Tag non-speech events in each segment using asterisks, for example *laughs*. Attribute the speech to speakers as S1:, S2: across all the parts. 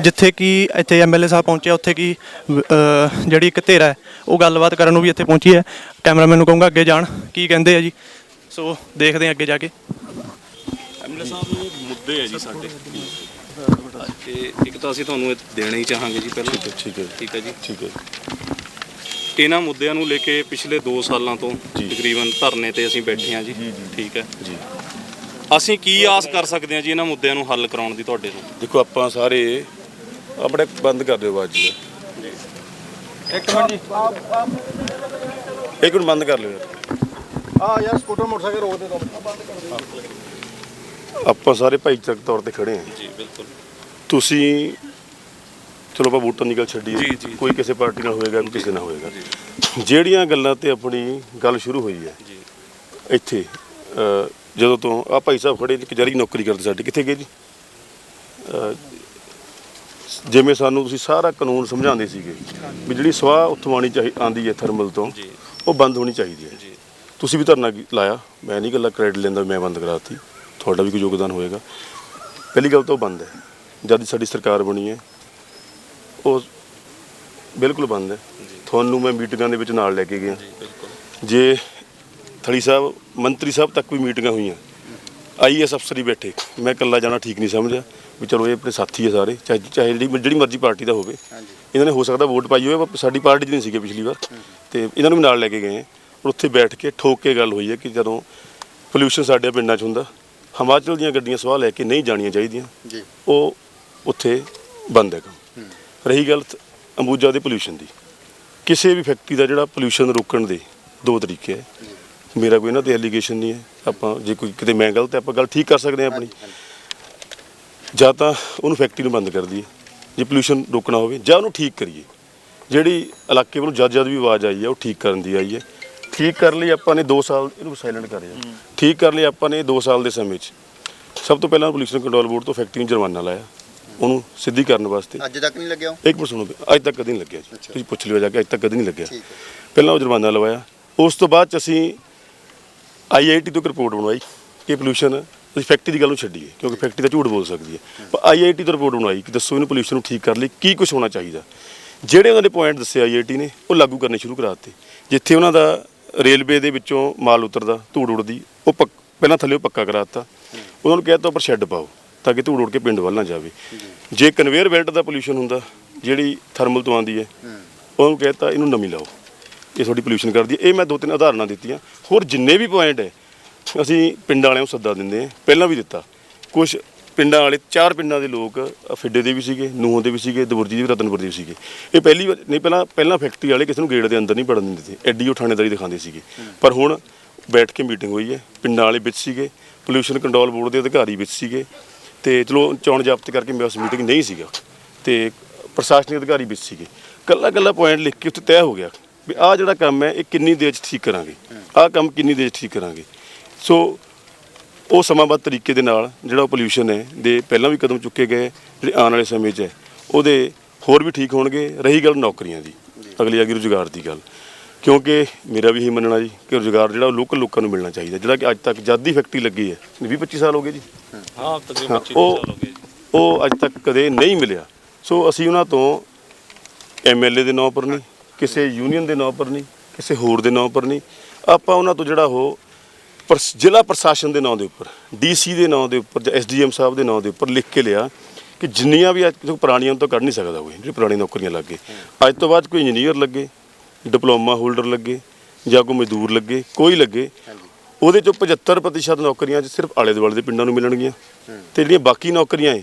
S1: ਜਿੱਥੇ ਕਿ ਇੱਥੇ ਐਮਐਲਏ ਸਾਹਿਬ ਪਹੁੰਚਿਆ ਉੱਥੇ ਕੀ ਜਿਹੜੀ ਇੱਕ ਧਿਰ ਹੈ ਉਹ ਗੱਲਬਾਤ ਕਰਨ ਨੂੰ ਵੀ ਇੱਥੇ ਪਹੁੰਚੀ ਹੈ। ਕੈਮਰਾਮੈਨ ਨੂੰ ਕਹੂੰਗਾ ਅੱਗੇ ਜਾਣ ਕੀ ਕਹਿੰਦੇ ਆ ਜੀ। ਸੋ ਦੇਖਦੇ ਹਾਂ ਅੱਗੇ ਜਾ ਕੇ।
S2: ਐਮਐਲਏ ਸਾਹਿਬ ਇਹ ਮੁੱਦੇ ਹੈ ਜੀ ਸਾਡੇ। ਤੇ ਇੱਕ ਤਾਂ ਅਸੀਂ ਤੁਹਾਨੂੰ ਇਹ ਦੇਣਾ ਹੀ ਚਾਹਾਂਗੇ ਜੀ ਪਹਿਲਾਂ।
S3: ਠੀਕ ਹੈ
S2: ਠੀਕ ਹੈ। ਜੀ।
S3: ਠੀਕ ਹੈ।
S2: ਇਹਨਾਂ ਮੁੱਦਿਆਂ ਨੂੰ ਲੈ ਕੇ ਪਿਛਲੇ 2 ਸਾਲਾਂ ਤੋਂ ਤਕਰੀਬਨ ਧਰਨੇ ਤੇ ਅਸੀਂ ਬੈਠੇ ਹਾਂ ਜੀ। ਠੀਕ ਹੈ।
S3: ਜੀ।
S2: ਅਸੀਂ ਕੀ ਆਸ ਕਰ ਸਕਦੇ ਹਾਂ ਜੀ ਇਹਨਾਂ ਮੁੱਦਿਆਂ ਨੂੰ ਹੱਲ ਕਰਾਉਣ ਦੀ ਤੁਹਾਡੇ ਤੋਂ?
S3: ਦੇਖੋ ਆਪਾਂ ਸਾਰੇ ਆਪਣੇ ਬੰਦ ਕਰ ਦਿਓ ਬਾਅਦ ਜੀ।
S1: ਇੱਕ ਮਿੰਟ ਜੀ।
S3: ਇੱਕ ਮਿੰਟ ਬੰਦ ਕਰ ਲਿਓ। ਯਾਰ
S4: ਆ ਯਾਰ ਸਕੂਟਰ ਮੋਟਰਸਾਈਕਲ ਰੋਕ ਦੇ ਦੋ
S3: ਆਪਾਂ ਸਾਰੇ ਭਾਈਚਾਰਕ ਤੌਰ ਤੇ ਖੜੇ ਹਾਂ।
S2: ਜੀ ਬਿਲਕੁਲ।
S3: ਤੁਸੀਂ ਚਲੋ ਆਪਾਂ ਵੋਟਾਂ ਦੀ ਗੱਲ ਛੱਡੀ। ਕੋਈ ਕਿਸੇ ਪਾਰਟੀ ਨਾਲ ਹੋਏਗਾ ਕੋਈ ਕਿਸੇ ਨਾਲ ਹੋਏਗਾ। ਜਿਹੜੀਆਂ ਗੱਲਾਂ ਤੇ ਆਪਣੀ ਗੱਲ ਸ਼ੁਰੂ ਹੋਈ ਹੈ
S2: ਜੀ।
S3: ਇੱਥੇ ਜਦੋਂ ਤੋਂ ਆ ਭਾਈ ਸਾਹਿਬ ਖੜੇ ਇੱਕ ਜਰੀ ਨੌਕਰੀ ਕਰਦੇ ਸਾਡੇ ਕਿੱਥੇ ਗਏ ਜੀ? ਅ, ਜਿਵੇਂ ਸਾਨੂੰ ਤੁਸੀਂ ਸਾਰਾ ਕਾਨੂੰਨ ਸਮਝਾਉਂਦੇ ਸੀਗੇ ਵੀ ਜਿਹੜੀ ਸਵਾਹ ਉਤਵਾਣੀ ਚਾਹੀ ਆਂਦੀ ਹੈ ਥਰਮਲ ਤੋਂ ਉਹ ਬੰਦ ਹੋਣੀ ਚਾਹੀਦੀ ਹੈ। ਤੁਸੀਂ ਵੀ ਧਰਨਾ ਲਾਇਆ। ਮੈਂ ਨਹੀਂ ਗੱਲਾਂ ਕ੍ਰੈਡਿਟ ਲੈਂਦਾ ਮੈਂ ਬੰਦ ਕਰਾਤੀ। ਤੁਹਾਡਾ ਵੀ ਕੋਈ ਯੋਗਦਾਨ ਹੋਏਗਾ। ਪਹਿਲੀ ਗੱਲ ਤਾਂ ਉਹ ਬੰਦ ਹੈ। ਜਦ ਸਾਡੀ ਸਰਕਾਰ ਬਣੀ ਹੈ ਉਹ ਬਿਲਕੁਲ ਬੰਦ ਹੈ। ਤੁਹਾਨੂੰ ਮੈਂ ਮੀਟਿੰਗਾਂ ਦੇ ਵਿੱਚ ਨਾਲ ਲੈ ਕੇ ਗਿਆ।
S2: ਜੇ
S3: ਥਲੀ ਸਾਹਿਬ ਮੰਤਰੀ ਸਾਹਿਬ ਤੱਕ ਵੀ ਮੀਟਿੰਗਾਂ ਹੋਈਆਂ ਆਈਐਸ ਅਫਸਰ ਹੀ ਬੈਠੇ। ਮੈਂ ਇਕੱਲਾ ਜਾਣਾ ਠੀਕ ਨਹੀਂ ਸਮਝਿਆ। ਵੀ ਚਲੋ ਇਹ ਆਪਣੇ ਸਾਥੀ ਹੈ ਸਾਰੇ ਚਾਹੇ ਚਾਹੇ ਜਿਹੜੀ ਜਿਹੜੀ ਮਰਜ਼ੀ ਪਾਰਟੀ ਦਾ ਹੋਵੇ। ਇਹਨਾਂ ਨੇ ਹੋ ਸਕਦਾ ਵੋਟ ਪਾਈ ਹੋਵੇ ਪਰ ਸਾਡੀ ਪਾਰਟੀ 'ਚ ਨਹੀਂ ਸੀਗੇ ਪਿਛਲੀ ਵਾਰ। ਤੇ ਇਹਨਾਂ ਨੂੰ ਵੀ ਨਾਲ ਲੈ ਕੇ ਗਏ ਔਰ ਉੱਥੇ ਬੈਠ ਕੇ ਠੋਕ ਕੇ ਗੱਲ ਹੋਈ ਹੈ ਕਿ ਜਦੋਂ ਪੋਲਿਊਸ਼ਨ ਸਾਡੇ ਪਿੰਡਾਂ 'ਚ ਹੁੰਦਾ ਹਿਮਾਚਲ ਦੀਆਂ ਗੱਡੀਆਂ ਸਵਾਹ ਲੈ ਕੇ ਨਹੀਂ ਜਾਣੀਆਂ ਚਾਹੀਦੀਆਂ।
S4: ਜੀ।
S3: ਉਹ ਉੱਥੇ ਬੰਦ ਹੈ ਕੰਮ। ਰਹੀ ਗੱਲ ਅੰਬੂਜਾ ਦੇ ਪੋਲਿਊਸ਼ਨ ਦੀ। ਕਿਸੇ ਵੀ ਫੈਕਟਰੀ ਦਾ ਜਿਹੜਾ ਪੋਲਿਊਸ਼ਨ ਰੋਕਣ ਦੇ ਦੋ ਤਰੀਕੇ ਹੈ। ਮੇਰਾ ਕੋਈ ਇਹਨਾਂ ਤੇ ਐਲੀਗੇਸ਼ਨ ਨਹੀਂ ਹੈ। ਆਪਾਂ ਜੇ ਕੋਈ ਕਿਤੇ ਮੈਂ ਗਲਤ ਹੈ ਆਪਾਂ ਗੱਲ ਠੀਕ ਕਰ ਸਕਦੇ ਹਾਂ ਆਪਣੀ। ਜਾਂ ਤਾਂ ਉਹਨੂੰ ਫੈਕਟਰੀ ਨੂੰ ਬੰਦ ਕਰ ਦਈਏ ਜੇ ਪੋਲਿਊਸ਼ਨ ਰੋਕਣਾ ਹੋਵੇ ਜਾਂ ਉਹਨੂੰ ਠੀਕ ਕਰੀਏ। ਜਿਹੜੀ ਇਲਾਕੇ ਵੱਲੋਂ ਜਦ ਜਦ ਵੀ ਆਵਾਜ਼ ਆਈ ਹੈ ਉਹ ਠੀਕ ਕਰਨ ਦੀ ਆਈ ਹੈ। ਠੀਕ ਕਰਨ ਲਈ ਆਪਾਂ ਨੇ 2 ਸਾਲ ਇਹਨੂੰ ਸਾਇਲੈਂਟ ਕਰ ਜਾ ਠੀਕ ਕਰਨ ਲਈ ਆਪਾਂ ਨੇ 2 ਸਾਲ ਦੇ ਸਮੇਂ 'ਚ। ਸਭ ਤੋਂ ਪਹਿਲਾਂ ਪੋਲਿਊਸ਼ਨ ਕੰਟਰੋਲ ਬੋਰਡ ਤੋਂ ਫੈਕਟਰੀ ਨੂੰ ਜੁਰਮਾਨਾ ਲਾਇਆ। ਉਹਨੂੰ ਸਿੱਧੀ ਕਰਨ ਵਾਸਤੇ।
S4: ਅੱਜ ਤੱਕ ਨਹੀਂ ਲੱਗਿਆ?
S3: ਇੱਕ ਮਿੰਟ ਸੁਣੋ ਅੱਜ ਤੱਕ ਕਦੀ ਨਹੀਂ ਲੱਗਿਆ ਜੀ। ਤੁਸੀਂ ਪੁੱਛ ਲਿਓ ਜਾ ਕੇ ਅੱਜ ਤੱਕ ਕਦੀ ਨਹੀਂ ਲੱਗਿਆ। ਪਹਿਲਾਂ ਉਹ ਜੁਰਮਾਨਾ ਲਵਾਇਆ। ਉਸ ਤੋਂ ਬਾਅਦ ਚ ਅਸੀਂ ਆਈਆਈਟੀ ਤੋਂ ਇੱਕ ਰਿਪੋਰਟ ਬਣਵਾਈ ਕਿ ਪੋਲੂਸ਼ਨ ਅਸੀਂ ਫੈਕਟਰੀ ਦੀ ਗੱਲ ਨੂੰ ਛੱਡੀਏ, ਕਿਉਂਕਿ ਫੈਕਟਰੀ ਤਾਂ ਝੂਠ ਬੋਲ ਸਕਦੀ ਹੈ। ਪਰ ਆਈਆਈਟੀ ਤੋਂ ਰਿਪੋਰਟ ਬਣਾਈ ਕਿ ਦੱਸੋ ਇਹਨੂੰ ਪੋਲੂਸ਼ਨ ਨੂੰ ਠੀਕ ਕਰਨ ਲਈ, ਕੀ ਕੁਝ ਹੋਣਾ ਚਾਹੀਦਾ। ਜਿਹੜੇ ਉਹਨਾਂ ਦੇ ਪੁਆਇੰਟ ਦੱਸੇ ਆਈਆਈਟੀ ਨੇ, ਉਹ ਲਾਗੂ ਕਰਨੇ ਸ਼ੁਰੂ ਕਰਾ ਦਿੱਤੇ। ਜਿੱਥੇ ਉਹਨਾਂ ਦਾ ਰੇਲਵੇ ਦੇ ਵਿੱਚੋਂ ਮਾਲ ਉਤਰਦਾ, ਧੂੜ ਉੜਦੀ ਉਹ ਪੱਕ- ਪਹਿਲਾਂ ਥੱਲੇ ਉਹ ਪੱਕਾ ਕਰਾ ਦਿੱਤਾ। ਉਹਨਾਂ ਨੂੰ ਕਹਿ ਦਿੱਤਾ, ਉੱਪਰ ਸ਼ੈੱਡ ਪਾਓ, ਤਾਂ ਕਿ ਧੂੜ ਉੜ ਕੇ ਪਿੰਡ ਵੱਲ ਨਾ ਜਾਵੇ। ਜੇ ਕਨਵੇਅਰ ਬੈਲਟ ਦਾ ਪੋਲੂਸ਼ਨ ਹੁੰਦਾ, ਜਿਹੜੀ ਥਰਮਲ ਤੋਂ ਆਉਂਦੀ ਹੈ, ਉਹਨੂੰ ਕਹਿ ਦਿੱਤਾ, ਇਹਨੂੰ ਨਵੀਂ ਲਾਓ। ਇਹ ਤੁਹਾਡੀ ਪੋਲੂਸ਼ਨ ਕਰਦੀ ਹੈ। ਇਹ ਮੈਂ ਦੋ ਤਿੰਨ ਉਦਾਹਰਨਾਂ ਦਿੱਤੀਆਂ। ਹੋਰ ਜਿੰਨੇ ਵੀ ਪੁਆਇੰਟ ਹੈ ਅਸੀਂ ਪਿੰਡਾਂ ਵਾਲਿਆਂ ਨੂੰ ਸੱਦਾ ਦਿੰਦੇ ਹਾਂ। ਪਹਿਲਾਂ ਵੀ ਦਿੱਤਾ। ਕੁਝ ਪਿੰਡਾਂ ਵਾਲੇ ਚਾਰ ਪਿੰਡਾਂ ਦੇ ਲੋਕ ਅ, ਫਿੱਡੇ ਦੇ ਵੀ ਸੀਗੇ ਨੂਹਾਂ ਦੇ ਵੀ ਸੀਗੇ ਦਬੁਰਜੀ ਦੇ ਵੀ ਰਤਨਪੁਰ ਦੇ ਵੀ ਸੀਗੇ। ਇਹ ਪਹਿਲੀ ਵਾਰ ਨਹੀਂ ਪਹਿਲਾਂ ਪਹਿਲਾਂ ਫੈਕਟਰੀ ਵਾਲੇ ਕਿਸੇ ਨੂੰ ਗੇਟ ਦੇ ਅੰਦਰ ਨਹੀਂ ਵੜਨ ਦਿੰਦੇ ਸੀ। ਐਡੀ ਉਹ ਥਾਣੇਦਾਰੀ ਦਿਖਾਉਂਦੇ ਸੀਗੇ। ਪਰ ਹੁਣ ਬੈਠ ਕੇ ਮੀਟਿੰਗ ਹੋਈ ਹੈ। ਪਿੰਡਾਂ ਵਾਲੇ ਵਿੱਚ ਸੀਗੇ ਪੋਲੂਸ਼ਨ ਕੰਟਰੋਲ ਬੋਰਡ ਦੇ ਅਧਿਕਾਰੀ ਵਿੱਚ ਸੀਗੇ ਤੇ ਚਲੋ ਚੋਣ ਜ਼ਾਬਤੇ ਕਰਕੇ ਮੈਂ ਉਸ ਮੀਟਿੰਗ ਨਹੀਂ ਸੀਗਾ। ਤੇ ਪ੍ਰਸ਼ਾਸਨਿਕ ਅਧਿਕਾਰੀ ਵਿੱਚ ਸੀਗੇ। ਕੱਲਾ ਕੱਲਾ ਪੁਆਇੰਟ ਲਿਖ ਕੇ ਉੱਥੇ ਤੈਅ ਹੋ ਗਿਆ ਵੀ ਆਹ ਜਿਹੜਾ ਕੰਮ ਹੈ ਇਹ ਕਿੰਨੀ ਦੇਰ 'ਚ ਠੀਕ ਕਰਾਂਗੇ? ਆਹ ਕੰਮ ਕਿੰਨੀ ਦੇਰ 'ਚ ਠੀਕ ਕਰਾਂਗੇ? ਸੋ ਉਹ ਸਮਾਂਬੱਧ ਤਰੀਕੇ ਦੇ ਨਾਲ ਜਿਹੜਾ ਪੋਲੂਸ਼ਨ ਹੈ ਦੇ ਪਹਿਲਾਂ ਵੀ ਕਦਮ ਚੁੱਕੇ ਗਏ ਜਿਹੜੇ ਆਉਣ ਵਾਲੇ ਸਮੇਂ 'ਚ ਹੈ ਉਹਦੇ ਹੋਰ ਵੀ ਠੀਕ ਹੋਣਗੇ ਰਹੀ ਗੱਲ ਨੌਕਰੀਆਂ ਦੀ ਅਗਲੀ ਆ ਗਈ ਰੁਜ਼ਗਾਰ ਦੀ ਗੱਲ। ਕਿਉਂਕਿ ਮੇਰਾ ਵੀ ਇਹੀ ਮੰਨਣਾ ਜੀ ਕਿ ਰੁਜ਼ਗਾਰ ਜਿਹੜਾ ਉਹ ਲੋਕਲ ਲੋਕਾਂ ਨੂੰ ਮਿਲਣਾ ਚਾਹੀਦਾ ਜਿਹੜਾ ਕਿ ਅੱਜ ਤੱਕ ਜਦ ਦੀ ਫੈਕਟਰੀ ਲੱਗੀ ਹੈ 20 25 ਸਾਲ ਹੋ ਗਏ ਜੀ।
S2: ਹਾਂ ਤਕਰੀਬਨ
S3: ਹਾਂ,
S2: 25
S3: ਉਹ
S2: ਸਾਲ ਹੋ ਗਏ ਜੀ।
S3: ਉਹ ਅੱਜ ਤੱਕ ਕਦੇ ਨਹੀਂ ਮਿਲਿਆ। ਸੋ ਅਸੀਂ ਉਹਨਾਂ ਤੋਂ ਐਮਐਲਏ ਦੇ ਨਾਂ ਪਰ ਨਹੀਂ ਕਿਸੇ ਯੂਨੀਅਨ ਦੇ ਨਾਂ ਪਰ ਨਹੀਂ ਕਿਸੇ ਹੋਰ ਦੇ ਨਾਂ ਪਰ ਨਹੀਂ ਆਪਾਂ ਉਹਨਾਂ ਤੋਂ ਜਿਹੜਾ ਉਹ ਪਰ ਜ਼ਿਲ੍ਹਾ ਪ੍ਰਸ਼ਾਸਨ ਦੇ ਨਾਂ ਦੇ ਉੱਪਰ, ਡੀਸੀ ਦੇ ਨਾਂ ਦੇ ਉੱਪਰ ਜਾਂ ਐਸਡੀਐਮ ਸਾਹਿਬ ਦੇ ਨਾਂ ਦੇ ਉੱਪਰ ਲਿਖ ਕੇ ਲਿਆ ਕਿ ਜਿੰਨੀਆਂ ਵੀ ਅੱਜ ਕਿਉਂਕਿ ਪੁਰਾਣੀਆਂ ਤੋਂ ਕੱਢ ਨਹੀਂ ਸਕਦਾ ਕੋਈ, ਜਿਹੜੀ ਪੁਰਾਣੀ ਨੌਕਰੀਆਂ ਲੱਗ। ਲੱਗੇ ਅੱਜ ਤੋਂ ਬਾਅਦ ਕੋਈ ਇੰਜੀਨੀਅਰ ਲੱਗੇ ਡਿਪਲੋਮਾ ਹੋਲਡਰ ਲੱਗੇ ਜਾਂ ਕੋਈ ਮਜ਼ਦੂਰ ਲੱਗੇ, ਕੋਈ ਲੱਗੇ, ਉਹਦੇ ਚੋਂ 75% ਨੌਕਰੀਆਂ 'ਚ ਸਿਰਫ ਆਲੇ ਦੁਆਲੇ ਦੇ ਪਿੰਡਾਂ ਨੂੰ ਮਿਲਣਗੀਆਂ ਤੇ ਜਿਹੜੀਆਂ ਬਾਕੀ ਨੌਕਰੀਆਂ ਏ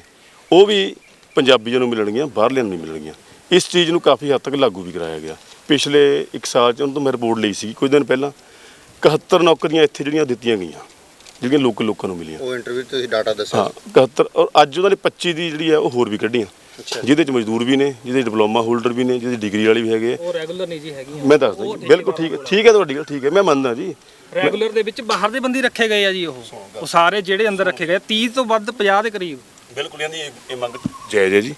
S3: ਉਹ ਵੀ ਪੰਜਾਬੀਆਂ ਨੂੰ ਮਿਲਣਗੀਆਂ, ਬਾਹਰਲਿਆਂ ਨੂੰ ਨਹੀਂ ਮਿਲਣਗੀਆਂ। ਇਸ ਚੀਜ਼ ਨੂੰ ਕਾਫੀ ਹੱਦ ਤੱਕ ਲਾਗੂ ਵੀ ਕਰਾਇਆ ਗਿਆ। ਪਿਛਲੇ 1 ਸਾਲ 'ਚ ਉਹਨਾਂ ਤੋਂ ਮੈਂ ਰਿਪੋਰਟ ਲਈ ਸੀ ਕੁਝ ਦਿਨ ਪਹਿਲਾਂ। 71 ਨੌਕਰੀਆਂ ਇੱਥੇ ਜਿਹੜੀਆਂ ਦਿੱਤੀਆਂ ਗਈਆਂ ਜਿਹੜੀਆਂ ਲੋਕਲ ਲੋਕਾਂ ਨੂੰ ਮਿਲੀਆਂ।
S4: ਉਹ ਇੰਟਰਵਿਊ ਤੁਸੀਂ ਡਾਟਾ ਦੱਸਿਆ?
S3: ਹਾਂ 71 ਔਰ ਅੱਜ ਉਹਨਾਂ ਨੇ 25 ਦੀ ਜਿਹੜੀ ਹੈ ਉਹ ਹੋਰ ਵੀ ਕੱਢੀਆਂ। ਜਿਹਦੇ ਚ ਮਜ਼ਦੂਰ ਵੀ ਨੇ ਜਿਹਦੇ ਡਿਪਲੋਮਾ ਹੋਲਡਰ ਵੀ ਨੇ ਜਿਹਦੇ ਡਿਗਰੀ ਵਾਲੇ ਵੀ ਹੈਗੇ ਆ।
S5: ਉਹ ਰੈਗੂਲਰ ਨਹੀਂ ਜੀ ਹੈਗੀਆਂ।
S3: ਮੈਂ ਦੱਸਦਾ ਜੀ ਬਿਲਕੁਲ ਠੀਕ ਹੈ ਠੀਕ ਹੈ ਤੁਹਾਡੀ ਗੱਲ ਠੀਕ ਹੈ ਮੈਂ ਮੰਨਦਾ ਜੀ।
S5: ਰੈਗੂਲਰ ਦੇ ਵਿੱਚ ਬਾਹਰ ਦੇ ਬੰਦੇ ਰੱਖੇ ਗਏ ਆ ਜੀ ਉਹ। ਉਹ ਸਾਰੇ ਜਿਹੜੇ ਅੰਦਰ ਰੱਖੇ ਗਏ 30 ਤੋਂ ਵੱਧ 50 ਦੇ ਕਰੀਬ।
S3: ਬਿਲਕੁਲ ਇਹਦੀ ਇਹ ਮੰਗ ਜਾਇਜ਼ ਹੈ ਜੀ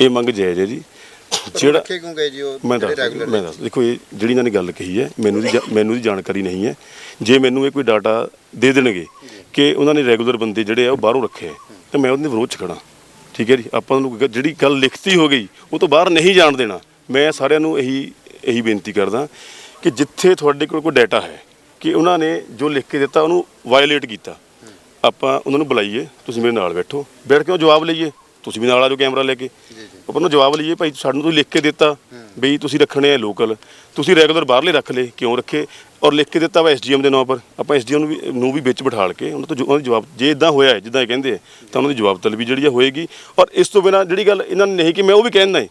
S3: ਇਹ ਮੰਗ ਜਾਇਜ਼ ਹੈ ਜੀ। ਜਿਹੜਾ
S4: ਰੱਖੇ ਕਿਉਂ ਗਏ ਜੀ ਉਹ
S3: ਮੈਂ ਦੱਸ ਮੈਂ ਦੱਸ ਦੇਖੋ ਇਹ ਜਿਹੜੀ ਇਹਨਾਂ ਨੇ ਗੱਲ ਕਹੀ ਹੈ ਮੈਨੂੰ ਦੀ ਮੈਨੂੰ ਦੀ ਜਾਣਕਾਰੀ ਨਹੀਂ ਹੈ। ਜੇ ਮੈਨੂੰ ਇਹ ਕੋਈ ਡਾਟਾ ਦੇ ਦੇਣਗੇ ਕਿ ਉਹਨਾਂ ਨੇ ਰੈਗੂਲਰ ਬੰਦੇ ਜਿਹੜੇ ਆ ਉਹ ਬਾਹਰੋਂ ਰੱਖੇ ਤਾਂ ਮੈਂ ਉਹਦੇ ਵਿਰੋਧ ਚ ਖੜਾ ਠੀਕ ਹੈ ਜੀ? ਆਪਾਂ ਨੂੰ ਜਿਹੜੀ ਗੱਲ ਲਿਖਤੀ ਹੋ ਗਈ ਉਹ ਤੋਂ ਬਾਹਰ ਨਹੀਂ ਜਾਣ ਦੇਣਾ। ਮੈਂ ਸਾਰਿਆਂ ਨੂੰ ਇਹੀ ਇਹੀ ਬੇਨਤੀ ਕਰਦਾ ਕਿ ਜਿੱਥੇ ਤੁਹਾਡੇ ਕੋਲ ਕੋਈ ਡਾਟਾ ਹੈ ਕਿ ਉਹਨਾਂ ਨੇ ਜੋ ਲਿਖ ਕੇ ਦਿੱਤਾ ਉਹਨੂੰ ਵਾਇਓਲੇਟ ਕੀਤਾ। ਆਪਾਂ ਉਹਨਾਂ ਨੂੰ ਬੁਲਾਈਏ ਤੁਸੀਂ ਮੇਰੇ ਨਾਲ ਬੈਠੋ। ਬੈਠ ਕੇ ਉਹ ਜਵਾਬ ਲਈਏ। ਤੁਸੀਂ ਵੀ ਨਾਲ ਆ ਜਾਓ ਕੈਮਰਾ ਲੈ ਕੇ। ਆਪਾਂ ਨੂੰ ਜਵਾਬ ਲਈਏ ਭਾਈ ਸਾਨੂੰ ਤੁਸੀਂ ਲਿਖ ਕੇ ਦਿੱਤਾ ਬਈ ਤੁਸੀਂ ਰੱਖਣੇ ਆ ਲੋਕਲ ਤੁਸੀਂ ਰੈਗੂਲਰ ਬਾਹਰਲੇ ਰੱਖ ਲਏ ਕਿਉਂ ਰੱਖੇ? ਔਰ ਲਿਖ ਕੇ ਦਿੱਤਾ ਵਾ ਐਸਡੀਐਮ ਦੇ ਨਾਂ ਪਰ। ਆਪਾਂ ਐਸਡੀਐਮ ਨੂੰ ਵੀ ਨੂੰ ਵੀ ਵਿੱਚ ਬਿਠਾਲ ਕੇ ਉਹਨਾਂ ਤੋਂ ਉਹਨਾਂ ਦੇ ਜਵਾਬ ਜੇ ਇਦਾਂ ਹੋਇਆ ਹੈ ਜਿੱਦਾਂ ਇਹ ਕਹਿੰਦੇ ਆ ਤਾਂ ਉਹਨਾਂ ਦੀ ਜਵਾਬ ਤਲਬੀ ਜਿਹੜੀ ਆ ਹੋਏਗੀ। ਔਰ ਇਸ ਤੋਂ ਬਿਨਾ ਜਿਹੜੀ ਗੱਲ ਇਹਨਾਂ ਨੇ ਨਹੀਂ ਕਿ ਮੈਂ ਉਹ ਵੀ ਕਹਿੰਦਾ ਹੈ।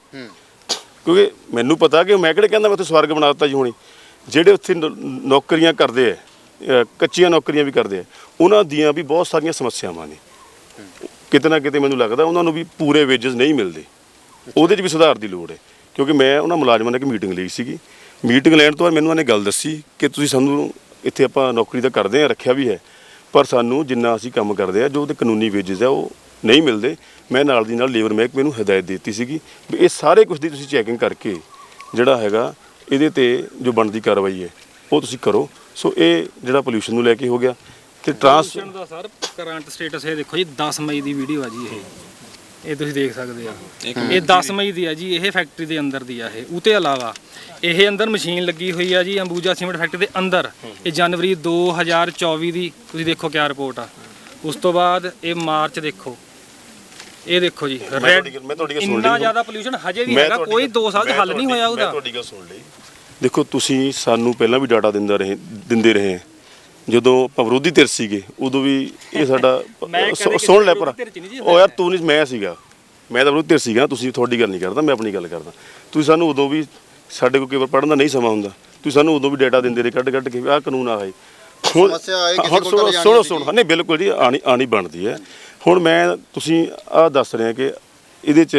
S3: ਕਿਉਂਕਿ ਮੈਨੂੰ ਪਤਾ ਕਿ ਮੈਂ ਕਿਹੜੇ ਕਹਿੰਦਾ ਮੈਂ ਉੱਥੇ ਸਵਰਗ ਬਣਾ ਦਿੱਤਾ ਜੀ ਹੁਣੀ। ਜਿਹੜੇ ਉੱਥੇ ਨੌ- ਨੌਕਰੀਆਂ ਕਰਦੇ ਆ ਕੱਚੀਆਂ ਨੌਕਰੀਆਂ ਵੀ ਕਰਦੇ ਆ ਉਹਨਾਂ ਦੀਆਂ ਵੀ ਬਹੁਤ ਸਾਰੀਆਂ ਸਮੱਸਿਆਵਾਂ ਨੇ। ਕਿਤੇ ਨਾ ਕਿਤੇ ਮੈਨੂੰ ਲੱਗਦਾ ਉਹਨਾਂ ਨੂੰ ਵੀ ਪੂਰੇ ਵੇਜਸ ਨਹੀਂ ਮਿਲਦੇ। ਉਹਦੇ 'ਚ ਵੀ ਸੁਧਾਰ ਦੀ ਲੋੜ ਹੈ। ਕਿਉਂਕਿ ਮੈਂ ਉਹਨਾਂ ਮੁਲਾਜ਼ਮਾਂ ਨਾਲ ਇੱਕ ਮੀਟਿੰਗ ਲਈ ਸੀਗੀ। ਮੀਟਿੰਗ ਲੈਣ ਤੋਂ ਬਾਅਦ ਮੈਨੂੰ ਉਹਨੇ ਗੱਲ ਦੱਸੀ ਕਿ ਤੁਸੀਂ ਸਾਨੂੰ ਇੱਥੇ ਆਪਾਂ ਨੌਕਰੀ ਤਾਂ ਕਰਦੇ ਆ ਰੱਖਿਆ ਵੀ ਹੈ, ਪਰ ਸਾਨੂੰ ਜਿੰਨਾ ਅਸੀਂ ਕੰਮ ਕਰਦੇ ਆ ਜੋ ਉਹਦੇ ਕਾਨੂੰਨੀ ਵੇਜਸ ਆ ਉਹ ਨਹੀਂ ਮਿਲਦੇ। ਮੈਂ ਨਾਲ ਦੀ ਨਾਲ ਲੇਬਰ ਮਹਿਕਮੇ ਨੂੰ ਹਦਾਇਤ ਦਿੱਤੀ ਸੀਗੀ ਵੀ ਇਹ ਸਾਰੇ ਕੁਝ ਦੀ ਤੁਸੀਂ ਚੈਕਿੰਗ ਕਰਕੇ ਜਿਹੜਾ ਹੈਗਾ, ਇਹਦੇ ਤੇ ਜੋ ਬਣਦੀ ਕਾਰਵਾਈ ਹੈ, ਉਹ ਤੁਸੀਂ ਕਰੋ। ਸੋ ਇਹ ਜਿਹੜਾ ਪੋਲੂਸ਼ਨ ਨੂੰ ਲੈ ਕੇ ਹੋ ਗਿਆ। ਤੇ ਟਰਾਂਸ
S5: ਪੋਲੂਸ਼ਨ ਦਾ ਸਰ ਕਰੰਟ ਸਟੇਟਸ ਇਹ ਦੇਖੋ ਜੀ 10 ਮਈ ਦੀ ਵੀਡੀਓ ਆ ਜੀ ਇਹ। ਇਹ ਤੁਸੀਂ ਦੇਖ ਸਕਦੇ ਆ। ਇਹ 10 ਮਈ ਦੀ ਆ ਜੀ ਇਹ ਫੈਕਟਰੀ ਦੇ ਅੰਦਰ ਦੀ ਆ ਇਹ। ਉਤੇ ਇਲਾਵਾ ਇਹ ਅੰਦਰ ਮਸ਼ੀਨ ਲੱਗੀ ਹੋਈ ਆ ਜੀ ਅੰਬੂਜਾ ਸੀਮੈਂਟ ਫੈਕਟਰੀ ਦੇ ਅੰਦਰ। ਇਹ ਜਨਵਰੀ 2024 ਦੀ ਤੁਸੀਂ ਦੇਖੋ ਕਿਆ ਰਿਪੋਰਟ ਆ। ਉਸ ਤੋਂ ਬਾਅਦ ਇਹ ਮਾਰਚ ਦੇਖੋ। ਇਹ ਦੇਖੋ ਜੀ ਰੈਡ
S3: ਤੁਹਾਡੀ ਗੱਲ- ਮੈਂ ਤੁਹਾਡੀ ਗੱਲ ਸੁਣ ਲਈ।
S5: ਇੰਨਾ ਜ਼ਿਆਦਾ ਪੋਲੂਸ਼ਨ ਹਜੇ ਵੀ
S3: ਮੈਂ
S5: ਹੈਗਾ
S3: ਤੁਹਾਡੀ
S5: ਕੋਈ
S3: ਗੱਲ-
S5: 2 ਸਾਲ ਚ
S3: ਮੈਂ
S5: ਹੱਲ ਨਹੀਂ
S3: ਤੁਹਾਡੀ-
S5: ਹੋਇਆ
S3: ਮੈਂ
S5: ਉਹਦਾ।
S3: ਤੁਹਾਡੀ ਗੱਲ ਸੁਣ ਲਈ। ਦੇਖੋ ਤੁਸੀਂ ਸਾਨੂੰ ਪਹਿਲਾਂ ਵੀ ਡਾਟਾ ਦਿੰਦਾ ਰਹੇ ਦਿੰਦੇ ਰਹੇ। ਜਦੋਂ ਆਪਾਂ ਵਿਰੋਧੀ ਧਿਰ ਸੀਗੇ ਉਦੋਂ ਵੀ ਇਹ ਸਾਡਾ *laughs* ਸੁਣ ਲੈ ਪਰ ਉਹ ਯਾਰ ਤੂੰ ਨਹੀਂ ਮੈਂ ਸੀਗਾ। ਮੈਂ ਤਾਂ ਵਿਰੋਧੀ ਧਿਰ ਸੀਗਾ ਤੁਸੀਂ ਤੁਹਾਡੀ ਗੱਲ ਨਹੀਂ ਕਰਦਾ ਮੈਂ ਆਪਣੀ ਗੱਲ ਕਰਦਾ। ਤੁਸੀਂ ਸਾਨੂੰ ਉਦੋਂ ਵੀ ਸਾਡੇ ਕੋਲ ਕੇਵਲ ਪੜਨ ਦਾ ਨਹੀਂ ਸਮਾਂ ਹੁੰਦਾ। ਤੁਸੀਂ ਸਾਨੂੰ ਉਦੋਂ ਵੀ ਡਾਟਾ ਦਿੰਦੇ ਰਹੇ ਕੱਢ ਕੱਢ ਕੇ ਵੀ ਆਹ ਕਾਨੂੰਨ ਆ ਹੈ ਹੁਣ
S4: ਸਮੱਸਿਆ ਆਏ ਕਿਸੇ ਕੋਲ
S3: ਸੁਣੋ। ਸੁਣੋ ਨਹੀਂ ਬਿਲਕੁਲ ਜੀ ਆਣੀ ਆਣੀ ਬਣਦੀ ਹੈ। ਹੁਣ ਮੈਂ ਤੁਸੀਂ ਆਹ ਦੱਸ ਰਿਹਾ ਕਿ ਇਹਦੇ ਚ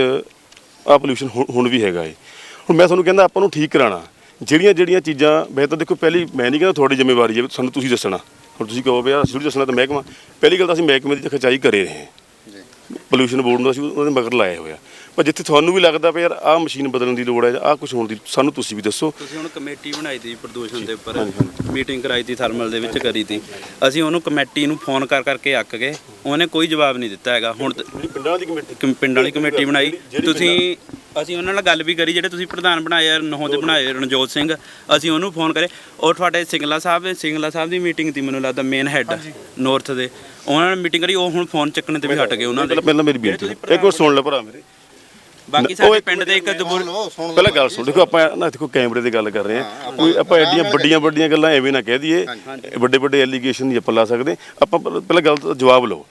S3: ਆ ਪੋਲੂਸ਼ਨ ਹੁਣ ਵੀ ਹੈਗਾ ਏ। ਹੁਣ ਮੈਂ ਤੁਹਾਨੂੰ ਕਹਿੰਦਾ ਆਪਾਂ ਨੂੰ ਠੀਕ ਕਰਾਣਾ ਜਿਹੜੀਆਂ ਜਿਹੜੀਆਂ ਚੀਜ਼ਾਂ, ਮੈਂ ਤਾਂ ਦੇਖੋ ਪਹਿਲੀ ਮੈਂ ਨਹੀਂ ਕਹਿੰਦਾ ਤੁਹਾਡੀ ਜ਼ਿੰਮੇਵਾਰੀ ਹੈ ਸਾਨੂੰ ਤੁਸੀਂ ਦੱਸਣਾ। ਹੁਣ ਤੁਸੀਂ ਕਹੋ ਵੀ ਆ ਅਸੀਂ ਦੱਸਣਾ ਤਾਂ ਮਹਿਕਮਾ ਪਹਿਲੀ ਗੱਲ ਤਾਂ ਅਸੀਂ ਮਹਿਕਮੇ ਦੀ ਖਚਾਈ ਕਰੇ ਰਹੇ ਹਾਂ। ਪੋਲੂਸ਼ਨ ਬੋਰਡ ਨੂੰ ਅਸੀਂ ਉਹਦੇ ਮਗਰ ਲਾਇਆ ਹੋਇਆ। ਪਰ ਜਿੱਥੇ ਤੁਹਾਨੂੰ ਵੀ ਲੱਗਦਾ ਪਿਆ ਯਾਰ ਆਹ ਮਸ਼ੀਨ ਬਦਲਣ ਦੀ ਲੋੜ ਹੈ ਆਹ ਕੁਝ ਹੋਣ ਦੀ ਸਾਨੂੰ ਤੁਸੀਂ ਵੀ ਦੱਸੋ।
S6: ਤੁਸੀਂ ਹੁਣ ਕਮੇਟੀ ਬਣਾਈ ਤੀ ਪ੍ਰਦੂਸ਼ਣ ਦੇ ਉੱਪਰ। ਮੀਟਿੰਗ ਕਰਾਈ ਤੀ ਥਰਮਲ ਦੇ ਵਿੱਚ ਕਰੀ ਤੀ। ਅਸੀਂ ਉਹਨੂੰ ਕਮੇਟੀ ਨੂੰ ਫੋਨ ਕਰ ਕਰਕੇ ਅੱਕ ਗਏ। ਉਹਨੇ ਕੋਈ ਜਵਾਬ ਨਹੀਂ ਦਿੱਤਾ ਹੈਗਾ। ਹੁਣ
S3: ਪਿੰਡਾਂ ਦੀ ਕਮੇਟੀ
S6: ਕਮ- ਪਿੰਡ ਵਾਲੀ ਕਮੇਟੀ ਬਣਾਈ। ਤੁਸੀਂ ਅਸੀਂ ਉਹਨਾਂ ਨਾਲ ਗੱਲ ਵੀ ਕਰੀ ਜਿਹੜੇ ਤੁਸੀਂ ਪ੍ਰਧਾਨ ਬਣਾਏ ਨਹੋਂ ਦੇ ਬਣਾਏ ਰਣਜੋਤ ਸਿੰਘ। ਅਸੀਂ ਉਹਨੂੰ ਫੋਨ ਕਰੇ। ਉਹ ਤੁਹਾਡੇ ਸਿੰਗਲਾ ਸਾਹਿਬ ਸਿੰਗਲਾ ਸਾਹਿਬ ਦੀ ਮੀਟਿੰਗ ਤੀ ਮੈਨੂੰ ਲੱਗਦਾ ਮੇਨ ਹੈੱਡ ਨਾਰਥ ਦੇ। ਉਹਨਾਂ ਨਾਲ ਮੀਟਿੰਗ ਕਰੀ ਉਹ ਹੁਣ ਫੋਨ ਚੱਕਣ ਤੇ ਵੀ ਹਟ ਗਏ ਉਹਨਾਂ ਦੇ।
S3: ਪਹਿਲਾਂ ਪਹਿਲਾਂ ਮੇਰੀ ਬੇਨਤੀ ਇੱਕ ਵਾਰ ਸੁਣ ਲੈ ਭਰਾ ਮੇਰੇ।
S6: ਬਾਕੀ ਸਾਡੇ ਪਿੰਡ ਦੇ ਇੱਕ ਦਬੂਰ
S3: ਪਹਿਲਾਂ ਗੱਲ ਸੁਣ ਦੇਖੋ ਆਪਾਂ ਨਾ ਦੇਖੋ ਕੈਮਰੇ ਦੀ ਗੱਲ ਕਰ ਰਹੇ ਹਾਂ। ਕੋਈ ਆਪਾਂ ਐਡੀਆਂ ਵੱਡੀਆਂ ਵੱਡੀਆਂ ਗੱਲਾਂ ਐਵੇਂ ਨਾ ਕਹਿ ਦਈਏ। ਵੱਡੇ ਵੱਡੇ ਐਲੀਗੇਸ਼ਨ ਨਹੀਂ ਆਪਾਂ ਲਾ ਸਕਦੇ। ਆਪਾਂ ਪਹਿਲਾਂ ਗੱਲ ਦਾ ਜਵਾਬ ਲਓ।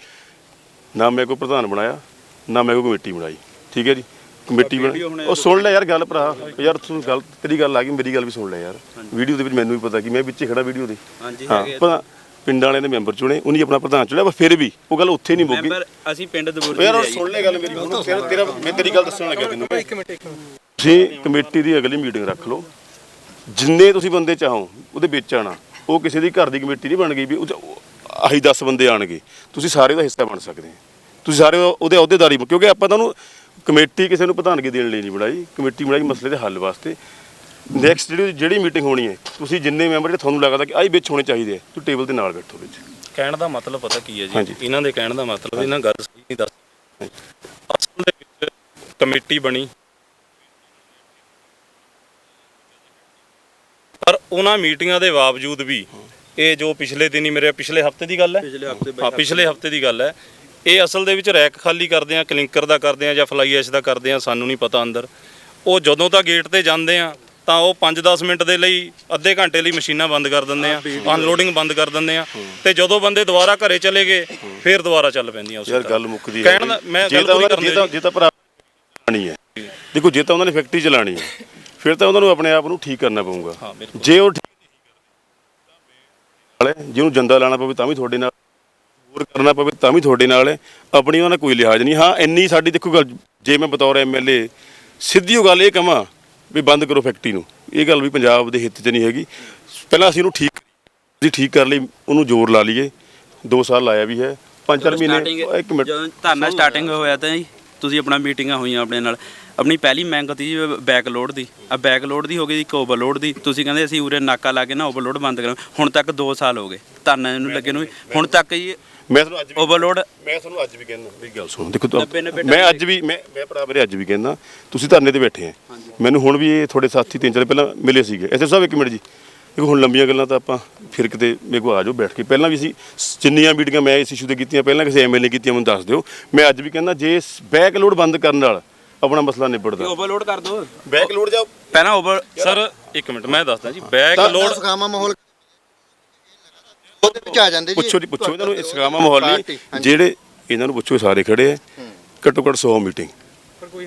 S3: ਨਾ ਮੈਂ ਕੋਈ ਪ੍ਰਧਾਨ ਬਣਾਇਆ ਨਾ ਮੈਂ ਕੋਈ ਕਮੇਟੀ ਬਣਾਈ। ਠੀਕ ਹੈ ਜੀ? ਕਮੇਟੀ ਬਣਾ ਉਹ ਸੁਣ ਲੈ ਯਾਰ ਗੱਲ ਭਰਾ। ਯਾਰ ਤੂੰ ਗੱਲ ਤੇਰੀ ਗੱਲ ਆ ਗਈ ਮੇਰੀ ਗੱਲ ਵੀ ਸੁਣ ਲੈ ਯਾਰ। ਵੀਡੀਓ ਦੇ ਵਿੱਚ ਮੈਨੂੰ ਵੀ ਪਤਾ ਕਿ ਮੈਂ ਵਿੱਚੇ ਖੜਾ ਵੀਡੀਓ ਦੇ।
S6: ਹਾਂਜੀ
S3: ਹਾਂ
S6: ਹੈਗੇ ਆ।
S3: ਪਰ ਪਿੰਡਾਂ ਵਾਲਿਆਂ ਨੇ ਮੈਂਬਰ ਚੁਣੇ ਉਹਨੇ ਆਪਣਾ ਪ੍ਰਧਾਨ ਚੁਣਿਆ ਪਰ ਫਿਰ ਵੀ ਉਹ ਗੱਲ ਉੱਥੇ ਨਹੀਂ ਮੁੱਕੀ
S6: ਮੈਂਬਰ ਅਸੀਂ ਪਿੰਡ ਦਬੂਰ
S3: ਯਾਰ
S6: ਦੇ।
S3: ਸੁਣ ਲੈ ਗੱਲ ਮੇਰੀ ਹੁਣ ਤੇਰਾ ਤੇਰਾ ਮੈਂ ਤੇਰੀ ਗੱਲ ਦੱਸਣ ਲੱਗਾ ਤੈਨੂੰ। ਤੁਸੀਂ ਕਮੇਟੀ ਦੀ ਅਗਲੀ ਮੀਟਿੰਗ ਰੱਖ ਲਓ। ਜਿੰਨੇ ਤੁਸੀਂ ਬੰਦੇ ਚਾਹੋ ਉਹਦੇ ਵਿੱਚ ਆਣਾ। ਉਹ ਕਿਸੇ ਦੀ ਘਰ ਦੀ ਕਮੇਟੀ ਨਹੀਂ ਬਣ ਗਈ ਵੀ ਉਹ 'ਚ ਆਹੀ 10 ਬੰਦੇ ਆਣਗੇ। ਤੁਸੀਂ ਸਾਰੇ ਉਹਦਾ ਹਿੱਸਾ ਬਣ ਸਕਦੇ ਹੋ। ਤੁਸੀਂ ਸਾਰੇ ਉਹ- ਉਹਦੇ ਅਹੁਦੇਦਾਰੀ ਕਿਉਂਕਿ ਆਪਾਂ ਤੁਹਾਨੂੰ ਕਮੇਟੀ ਕਿਸੇ ਨੂੰ ਪ੍ਰਧਾਨਗੀ ਦੇਣ ਲਈ ਨਹੀਂ ਬਣਾਈ। ਕਮੇਟੀ ਬਣਾਈ ਮਸਲੇ ਦੇ ਹੱਲ ਵਾਸਤੇ। ਨੈਕਸਟ ਜਿਹੜੀ ਜਿਹੜੀ ਮੀਟਿੰਗ ਹੋਣੀ ਹੈ ਤੁਸੀਂ ਜਿੰਨੇ ਮੈਂਬਰ ਜਿਹੜੇ ਤੁਹਾਨੂੰ ਲੱਗਦਾ ਕਿ ਆਹੀ ਵਿੱਚ ਹੋਣੇ ਚਾਹੀਦੇ ਆ ਤੁਸੀਂ ਟੇਬਲ ਦੇ ਨਾਲ ਬੈਠੋ ਵਿੱਚ।
S2: ਕਹਿਣ ਦਾ ਮਤਲਬ ਪਤਾ ਕੀ ਹੈ
S3: ਹਾਂਜੀ।
S2: ਜੀ ਇਹਨਾਂ ਦੇ ਕਹਿਣ ਦਾ ਮਤਲਬ ਇਹਨਾਂ ਗੱਲ ਸਹੀ ਨਹੀਂ ਦੱਸ ਅਸਲ ਦੇ ਵਿੱਚ ਕਮੇਟੀ ਬਣੀ। ਪਰ ਉਹਨਾਂ ਮੀਟਿੰਗਾਂ ਦੇ ਬਾਵਜੂਦ ਵੀ ਇਹ ਜੋ ਪਿਛਲੇ ਦਿਨੀ ਮੇਰੇ ਪਿਛਲੇ ਹਫ਼ਤੇ ਦੀ ਗੱਲ ਹੈ?
S6: ਪਿਛਲੇ ਹਫ਼ਤੇ
S2: ਹਾਂ ਪਿਛਲੇ ਹਫ਼ਤੇ ਦੀ ਗੱਲ ਹੈ। ਇਹ ਅਸਲ ਦੇ ਵਿੱਚ ਰੈਕ ਖਾਲੀ ਕਰਦੇ ਆ ਕਲਿੰਕਰ ਦਾ ਕਰਦੇ ਆ ਜਾਂ ਫਲਾਈ ਐਸ਼ ਦਾ ਕਰਦੇ ਆ ਸਾਨੂੰ ਨਹੀਂ ਪਤਾ ਅੰਦਰ। ਉਹ ਜਦੋਂ ਤਾਂ ਗੇਟ ਤੇ ਜਾਂਦੇ ਆ ਤਾਂ ਉਹ 5-10 ਮਿੰਟ ਦੇ ਲਈ ਅੱਧੇ ਘੰਟੇ ਲਈ ਮਸ਼ੀਨਾਂ ਬੰਦ ਕਰ ਦਿੰਦੇ ਆ ਅਨਲੋਡਿੰਗ ਬੰਦ ਕਰ ਦਿੰਦੇ ਆ ਤੇ ਜਦੋਂ ਬੰਦੇ ਦੁਬਾਰਾ ਘਰੇ ਚਲੇ ਗਏ ਫੇਰ ਦੁਬਾਰਾ ਚੱਲ ਪੈਂਦੀਆਂ ਉਸੇ
S3: ਯਾਰ। ਗੱਲ ਮੁੱਕਦੀ
S2: ਕਹਿਣ ਦਾ ਮੈਂ
S3: ਜੇ
S2: ਗੱਲ
S3: ਤਾਂ
S2: ਪੂਰੀ
S3: ਉਹਨਾਂ
S2: ਕਰਨ
S3: ਤਾਂ ਜੇ ਤਾਂ ਭਰਾ ਚਲਾਣੀ ਹੈ। ਦੇਖੋ ਜੇ ਤਾਂ ਉਹਨਾਂ ਨੇ ਫੈਕਟਰੀ ਚਲਾਣੀ ਹੈ ਫਿਰ ਤਾਂ ਉਹਨਾਂ ਨੂੰ ਆਪਣੇ ਆਪ ਨੂੰ ਠੀਕ ਕਰਨਾ ਪਊਗਾ।
S2: ਹਾਂ।
S3: ਜੇ ਉਹ ਹੈ ਜਿਹਨੂੰ ਜੰਦਾ ਲਾਣਾ ਪਵੇ ਤਾਂ ਵੀ ਤੁਹਾਡੇ ਨਾਲ ਹੋਰ ਕਰਨਾ ਪਵੇ ਤਾਂ ਵੀ ਤੁਹਾਡੇ ਨਾਲ ਹੈ। ਆਪਣੀ ਉਹਨਾਂ ਨਾਲ ਕੋਈ ਲਿਹਾਜ਼ ਨਹੀਂ। ਹਾਂ ਇੰਨੀ ਸਾਡੀ ਦੇਖੋ ਗੱਲ ਜੇ ਮੈਂ ਬਤੌਰ ਐਮਐਲਏ ਸਿੱਧੀ ਉਹ ਗੱਲ ਇਹ ਕਵਾਂ ਵੀ ਬੰਦ ਕਰੋ ਫੈਕਟਰੀ ਨੂੰ। ਇਹ ਗੱਲ ਵੀ ਪੰਜਾਬ ਦੇ ਹਿੱਤ 'ਚ ਨਹੀਂ ਹੈਗੀ। ਪਹਿਲਾਂ ਅਸੀਂ ਉਹਨੂੰ ਠੀਕ ਅਸੀਂ ਠੀਕ ਕਰ ਲਈ ਉਹਨੂੰ ਜ਼ੋਰ ਲਾ ਲਈਏ। 2 ਸਾਲ ਲਾਇਆ ਵੀ ਹੈ। 5-4 ਮਹੀਨੇ ਇੱਕ ਮਿੰਟ।
S6: ਜਦੋਂ ਧਰਨਾ ਸਟਾਰਟਿੰਗ ਹੋਇਆ ਤਾਂ ਜੀ ਤੁਸੀਂ ਆਪਣਾ ਮੀਟਿੰਗਾਂ ਹੋਈਆਂ ਆਪਣੇ ਨਾਲ। ਆਪਣੀ ਪਹਿਲੀ ਮੰਗ ਤੀ ਜੀ ਬੈਕ ਲੋਡ ਦੀ। ਆ ਬੈਕ ਲੋਡ ਦੀ ਹੋ ਗਈ ਇੱਕ ਓਵਰਲੋਡ ਦੀ। ਤੁਸੀਂ ਕਹਿੰਦੇ ਅਸੀਂ ਉਰੇ ਨਾਕਾ ਲਾ ਕੇ ਨਾ ਓਵਰਲੋਡ ਬੰਦ ਕਰਾਂ ਹੁਣ ਤੱਕ 2 ਸਾਲ ਹੋ ਗਏ। ਧਰਨਾ ਨੂੰ ਲੱਗੇ ਨੂੰ। ਹੁਣ ਤੱਕ ਜੀ
S3: ਮੈਂ ਤੁਹਾਨੂੰ ਅੱਜ ਵੀ
S6: ਓਵਰਲੋਡ
S3: ਮੈਂ ਤੁਹਾਨੂੰ ਅੱਜ ਵੀ ਕਹਿੰਦਾ ਮੇਰੀ ਗੱਲ ਸੁਣੋ। ਦੇਖੋ ਮੈਂ ਅੱਜ ਵੀ ਮੈਂ ਮੈਂ ਭਰਾ ਮੇਰੇ ਅੱਜ ਵੀ ਕਹਿੰਦਾ ਤੁਸੀਂ ਧਰਨੇ ਤੇ ਬੈਠੇ ਆ। ਮੈਨੂੰ ਹੁਣ ਵੀ ਇਹ ਤੁਹਾਡੇ ਸਾਥੀ ਤਿੰਨ ਚਾਰ ਪਹਿਲਾਂ ਮਿਲੇ ਸੀਗੇ। ਐਸੇ ਸਾਹਿਬ ਇੱਕ ਮਿੰਟ ਜੀ। ਦੇਖੋ ਹੁਣ ਲੰਬੀਆਂ ਗੱਲਾਂ ਤਾਂ ਆਪਾਂ ਫਿਰ ਕਿਤੇ ਮੇਰੇ ਕੋਲ ਆ ਜਾਓ ਬੈਠ ਕੇ। ਪਹਿਲਾਂ ਵੀ ਅਸੀਂ ਸ- ਜਿੰਨੀਆਂ ਮੀਟਿੰਗਾਂ ਮੈਂ ਇਸ ਇਸ਼ੂ ਤੇ ਕੀਤੀਆਂ ਪਹਿਲਾਂ ਕਿਸੇ ਐਮਐਲਏ ਕੀਤੀਆਂ ਮੈਨੂੰ ਦੱਸ ਦਿਓ। ਮੈਂ ਅੱਜ ਵੀ ਕਹਿੰਦਾ ਜੇ ਬੈਕ ਲੋਡ ਬੰਦ ਕਰਨ ਨਾਲ ਆਪਣਾ ਮਸਲਾ ਨਿਬੜਦਾ।
S6: ਓਵਰਲੋਡ ਕਰ ਦੋ।
S3: ਬੈਕ ਲੋਡ ਜਾ
S6: ਪਹਿਲਾਂ ਓਵਰ
S2: ਸਰ ਇੱਕ ਮਿੰਟ ਮੈਂ ਦੱਸਦਾ ਜੀ ਬੈਕ ਲੋਡ
S4: ਸੁਖਾਵਾਂ ਮਾਹੌਲ ਉਹਦੇ ਵਿੱਚ ਆ ਜਾਂਦੇ ਜੀ।
S3: ਪੁੱਛੋ ਜੀ ਪੁੱਛੋ ਇਹਨਾਂ ਨੂੰ ਇਸ ਗਾਮਾ ਮਾਹੌਲ ਨਹੀਂ। ਜਿਹੜੇ ਇਹਨਾਂ ਨੂੰ ਪੁੱਛੋ ਸਾਰੇ ਖੜੇ ਆ। ਘੱਟੋ ਘੱਟ 100 ਮੀਟਿੰਗ।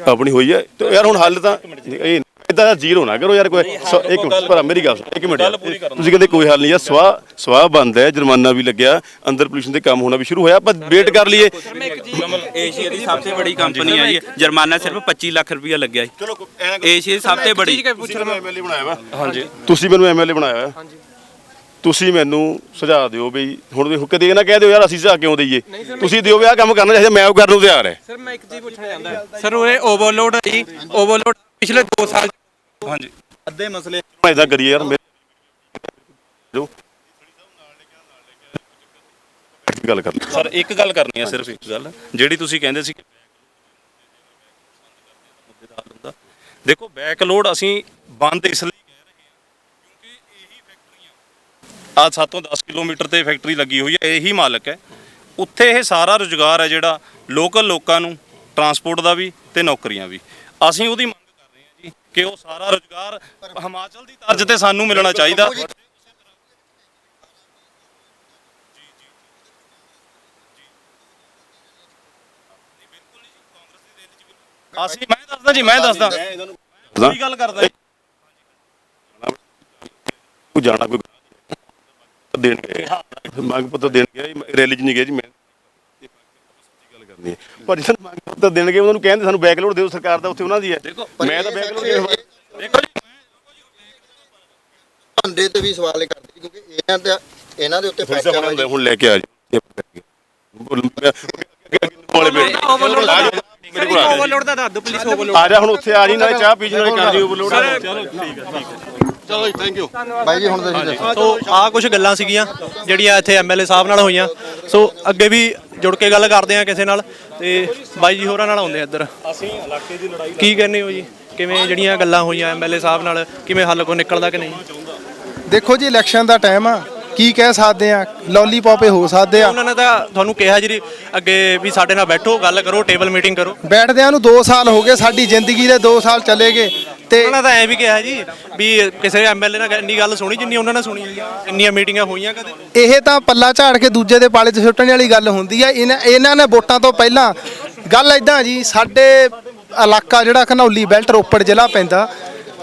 S3: ਆਪਣੀ ਹੋਈ ਹੈ ਤੇ ਯਾਰ ਹੁਣ ਹੱਲ ਤਾਂ ਇਹ ਇਦਾਂ ਜ਼ੀਰੋ ਨਾ ਕਰੋ ਯਾਰ ਕੋਈ ਸੌ- ਇੱਕ ਮਿੰਟ ਪਰ ਮੇਰੀ ਗੱਲ ਸੁਣੋ, ਇੱਕ ਮਿੰਟ ਯਾਰ। ਤੁਸੀਂ ਕਹਿੰਦੇ ਕੋਈ ਹੱਲ ਨਹੀਂ ਆ ਸਵਾਹ ਸਵਾਹ ਬੰਦ ਹੈ ਜੁਰਮਾਨਾ ਵੀ ਲੱਗਿਆ ਅੰਦਰ ਪੋਲੂਸ਼ਨ ਦੇ ਕੰਮ ਹੋਣਾ ਵੀ ਸ਼ੁਰੂ ਹੋਇਆ ਆਪਾਂ ਵੇਟ ਕਰ ਲਈਏ।
S6: ਏਸ਼ੀਆ ਦੀ ਸਭ ਤੋਂ ਬੜੀ ਕੰਪਨੀ ਹੈ ਜੀ। ਜੁਰਮਾਨਾ ਸਿਰਫ 25 ਲੱਖ ਰੁਪਇਆ ਲੱਗਿਆ ਜੀ।
S3: ਚਲੋ
S6: ਏਸ਼ੀਆ ਦੀ ਸਭ ਤੋਂ ਬੜੀ
S3: ਤੁਸੀਂ ਮੈਨੂੰ ਐਮਐਲਏ ਬਣਾਇਆ ਵਾ।
S2: ਹਾਂਜੀ।
S3: ਤੁਸੀਂ ਮੈਨੂੰ ਐਮਐਲਏ ਬਣਾਇਆ ਵਾ ਤੁਸੀਂ ਮੈਨੂੰ ਸੁਝਾਅ ਦਿਓ ਵੀ ਹੁਣ ਵੀ ਕਦੇ ਇਹ ਨਾ ਕਹਿ ਦਿਓ ਯਾਰ ਅਸੀਂ ਸੁਝਾਅ ਕਿਉਂ ਦਈਏ? ਤੁਸੀਂ ਦਿਓ ਵੀ ਆਹ ਕੰਮ ਕਰਨਾ ਚਾਹੀਦਾ ਮੈਂ ਉਹ ਕਰਨ ਨੂੰ ਤਿਆਰ ਹੈ।
S7: ਸਰ ਮੈਂ ਇੱਕ ਚੀਜ਼ ਪੁੱਛਣਾ ਚਾਹੁੰਦਾ। ਸਰ ਉਹ ਓਵਰਲੋਡ ਹੈ ਜੀ। ਓਵਰਲੋਡ ਪਿਛਲੇ 2 ਸਾਲ
S2: ਹਾਂਜੀ।
S7: ਅੱਧੇ ਮਸਲੇ
S3: ਮੈਂ ਇਦਾਂ ਕਰੀਏ ਯਾਰ ਮੇਰੇ ਜੋ। ਗੱਲ ਕਰ।
S2: ਸਰ ਇੱਕ ਗੱਲ ਕਰਨੀ ਹੈ ਸਿਰਫ ਇੱਕ ਗੱਲ ਜਿਹੜੀ ਤੁਸੀਂ ਕਹਿੰਦੇ ਸੀ ਕਿ ਦੇਖੋ ਬੈਕ ਲੋਡ ਅਸੀਂ ਬੰਦ ਇਸ ਲਈ ਕਹਿ ਰਹੇ ਹਾਂ ਕਿਉਂਕਿ ਇਹੀ ਫੈਕਟਰੀਆਂ ਆ। 7 ਤੋਂ 10 ਕਿਲੋਮੀਟਰ ਤੇ ਫੈਕਟਰੀ ਲੱਗੀ ਹੋਈ ਹੈ ਇਹੀ ਮਾਲਕ ਹੈ। ਉੱਥੇ ਇਹ ਸਾਰਾ ਰੁਜ਼ਗਾਰ ਹੈ ਜਿਹੜਾ ਲੋਕਲ ਲੋਕਾਂ ਨੂੰ ਟਰਾਂਸਪੋਰਟ ਦਾ ਵੀ ਤੇ ਨੌਕਰੀਆਂ ਵੀ। ਅਸੀਂ ਉਹਦੀ ਕਰ ਕਿ ਉਹ ਸਾਰਾ ਰੁਜ਼ਗਾਰ ਹਿਮਾਚਲ ਦੀ ਤਰਜ਼ ਤੇ ਸਾਨੂੰ ਮਿਲਣਾ ਚਾਹੀਦਾ। ਅਸੀਂ ਮੈਂ ਦੱਸਦਾ ਜੀ ਮੈਂ ਦੱਸਦਾ।
S3: ਦੱਸਾਂ?
S2: ਕੀ ਗੱਲ ਕਰਦਾ ਜੀ?
S3: ਕੋਈ ਜਾਣਾ ਕੋਈ ਦੇਣ ਮੰਗ ਪੱਤਰ ਦੇਣ ਗਿਆ ਜੀ, ਰੈਲੀ 'ਚ ਨਹੀਂ ਗਿਆ ਜੀ ਮੈਂ। ਇਹ ਗੱਲ ਕਰਨੀ ਹੈ ਪਰ ਨੂੰ ਮੰਗ ਪੱਤਰ ਦੇਣਗੇ ਉਹਨਾਂ ਨੂੰ ਕਹਿੰਦੇ ਸਾਨੂੰ ਬੈਕਲੋਡ ਦਿਓ ਸਰਕਾਰ ਦਾ ਉੱਥੇ ਉਹਨਾਂ ਦੀ ਹੈ। ਮੈਂ ਤਾਂ ਬੈਕਲੋਡ
S2: ਦੇਖੋ ਜੀ
S4: ਧੰਦੇ ਤੇ ਵੀ ਸਵਾਲ ਕਰਦੇ ਕਿਉਂਕਿ ਇਹਨਾਂ ਤੇ ਇਹਨਾਂ ਦੇ ਉੱਤੇ ਫੈਕਟਰ
S3: ਹੁਣ ਹੁਣ ਲੈ ਕੇ ਆ ਜੀ। ਮੇਰੇ ਕੋਲ
S7: ਓਵਰਲੋਡ ਦਾ ਦੱਸ ਦਿਓ ਪਲੀਜ਼ ਓਵਰਲੋਡ
S3: ਆ ਜਾ ਹੁਣ ਉੱਥੇ ਆ ਜੀ ਨਾਲੇ ਚਾਹ ਪੀ ਜੀ ਨਾਲੇ ਕਰ ਜੀ ਓਵਰਲੋਡ
S4: ਬਾਈ ਜੀ ਹੁਣ ਤੁਸੀਂ ਦੱਸੋ।
S1: ਸੋ ਆ ਕੁਝ ਗੱਲਾਂ ਸੀਗੀਆਂ ਜਿਹੜੀਆਂ ਇੱਥੇ ਐਮਐਲਏ ਸਾਹਿਬ ਨਾਲ ਹੋਈਆਂ। ਸੋ ਅੱਗੇ ਵੀ ਜੁੜ ਕੇ ਗੱਲ ਕਰਦੇ ਆ ਕਿਸੇ ਨਾਲ। ਤੇ ਬਾਈ ਜੀ ਹੋਰਾਂ ਨਾਲ ਆਉਂਦੇ ਆ ਇੱਧਰ। ਅਸੀਂ ਇਲਾਕੇ ਦੀ ਲੜਾਈ ਕੀ ਕਹਿੰਦੇ ਹੋ ਜੀ? ਕਿਵੇਂ ਜਿਹੜੀਆਂ ਗੱਲਾਂ ਹੋਈਆਂ ਐਮਐਲਏ ਸਾਹਿਬ ਨਾਲ? ਕਿਵੇਂ ਹੱਲ ਕੋ ਨਿਕਲਦਾ ਕਿ ਨਹੀਂ?
S8: ਦੇਖੋ ਜੀ ਇਲੈਕਸ਼ਨ ਦਾ ਟਾਈਮ ਆ। ਕੀ ਕਹਿ ਸਕਦੇ ਆ? ਲੋਲੀਪੌਪੇ ਹੋ ਸਕਦੇ ਆ।
S1: ਉਹਨਾਂ ਨੇ ਤਾਂ ਤੁਹਾਨੂੰ ਕਿਹਾ ਜੀ ਅੱਗੇ ਵੀ ਸਾਡੇ ਨਾਲ ਬੈਠੋ ਗੱਲ ਕਰੋ ਟੇਬਲ ਮੀਟਿੰਗ ਕਰੋ।
S8: ਬੈਠਦਿਆਂ ਨੂੰ 2 ਸਾਲ ਹੋ ਗਏ ਸਾਡੀ ਜ਼ਿੰਦਗੀ ਦੇ 2 ਸਾਲ ਚਲੇ ਗਏ। ਤੇ
S1: ਉਹਨਾਂ ਤਾਂ ਐ ਵੀ ਕਿਹਾ ਜੀ ਵੀ ਕਿਸੇ ਐਮਐਲਏ ਨਾਲ ਇੰਨੀ ਗੱਲ ਸੁਣੀ ਜਿੰਨੀ ਉਹਨਾਂ ਨੇ ਸੁਣੀ ਹੈ ਇੰਨੀਆਂ ਮੀਟਿੰਗਾਂ ਹੋਈਆਂ ਕਦੇ?
S8: ਇਹ ਤਾਂ ਪੱਲਾ ਝਾੜ ਕੇ ਦੂਜੇ ਦੇ ਪਾਲੇ 'ਚ ਸੁੱਟਣ ਵਾਲੀ ਗੱਲ ਹੁੰਦੀ ਆ। ਇਹਨਾਂ ਇਹਨਾਂ ਨੇ ਵੋਟਾਂ ਤੋਂ ਪਹਿਲਾਂ ਗੱਲ ਇਦਾਂ ਜੀ ਸਾਡੇ ਇਲਾਕਾ ਜਿਹੜਾ ਘਨੌਲੀ ਬੈਲਟ ਰੋਪੜ ਜ਼ਿਲ੍ਹਾ ਪੈਂਦਾ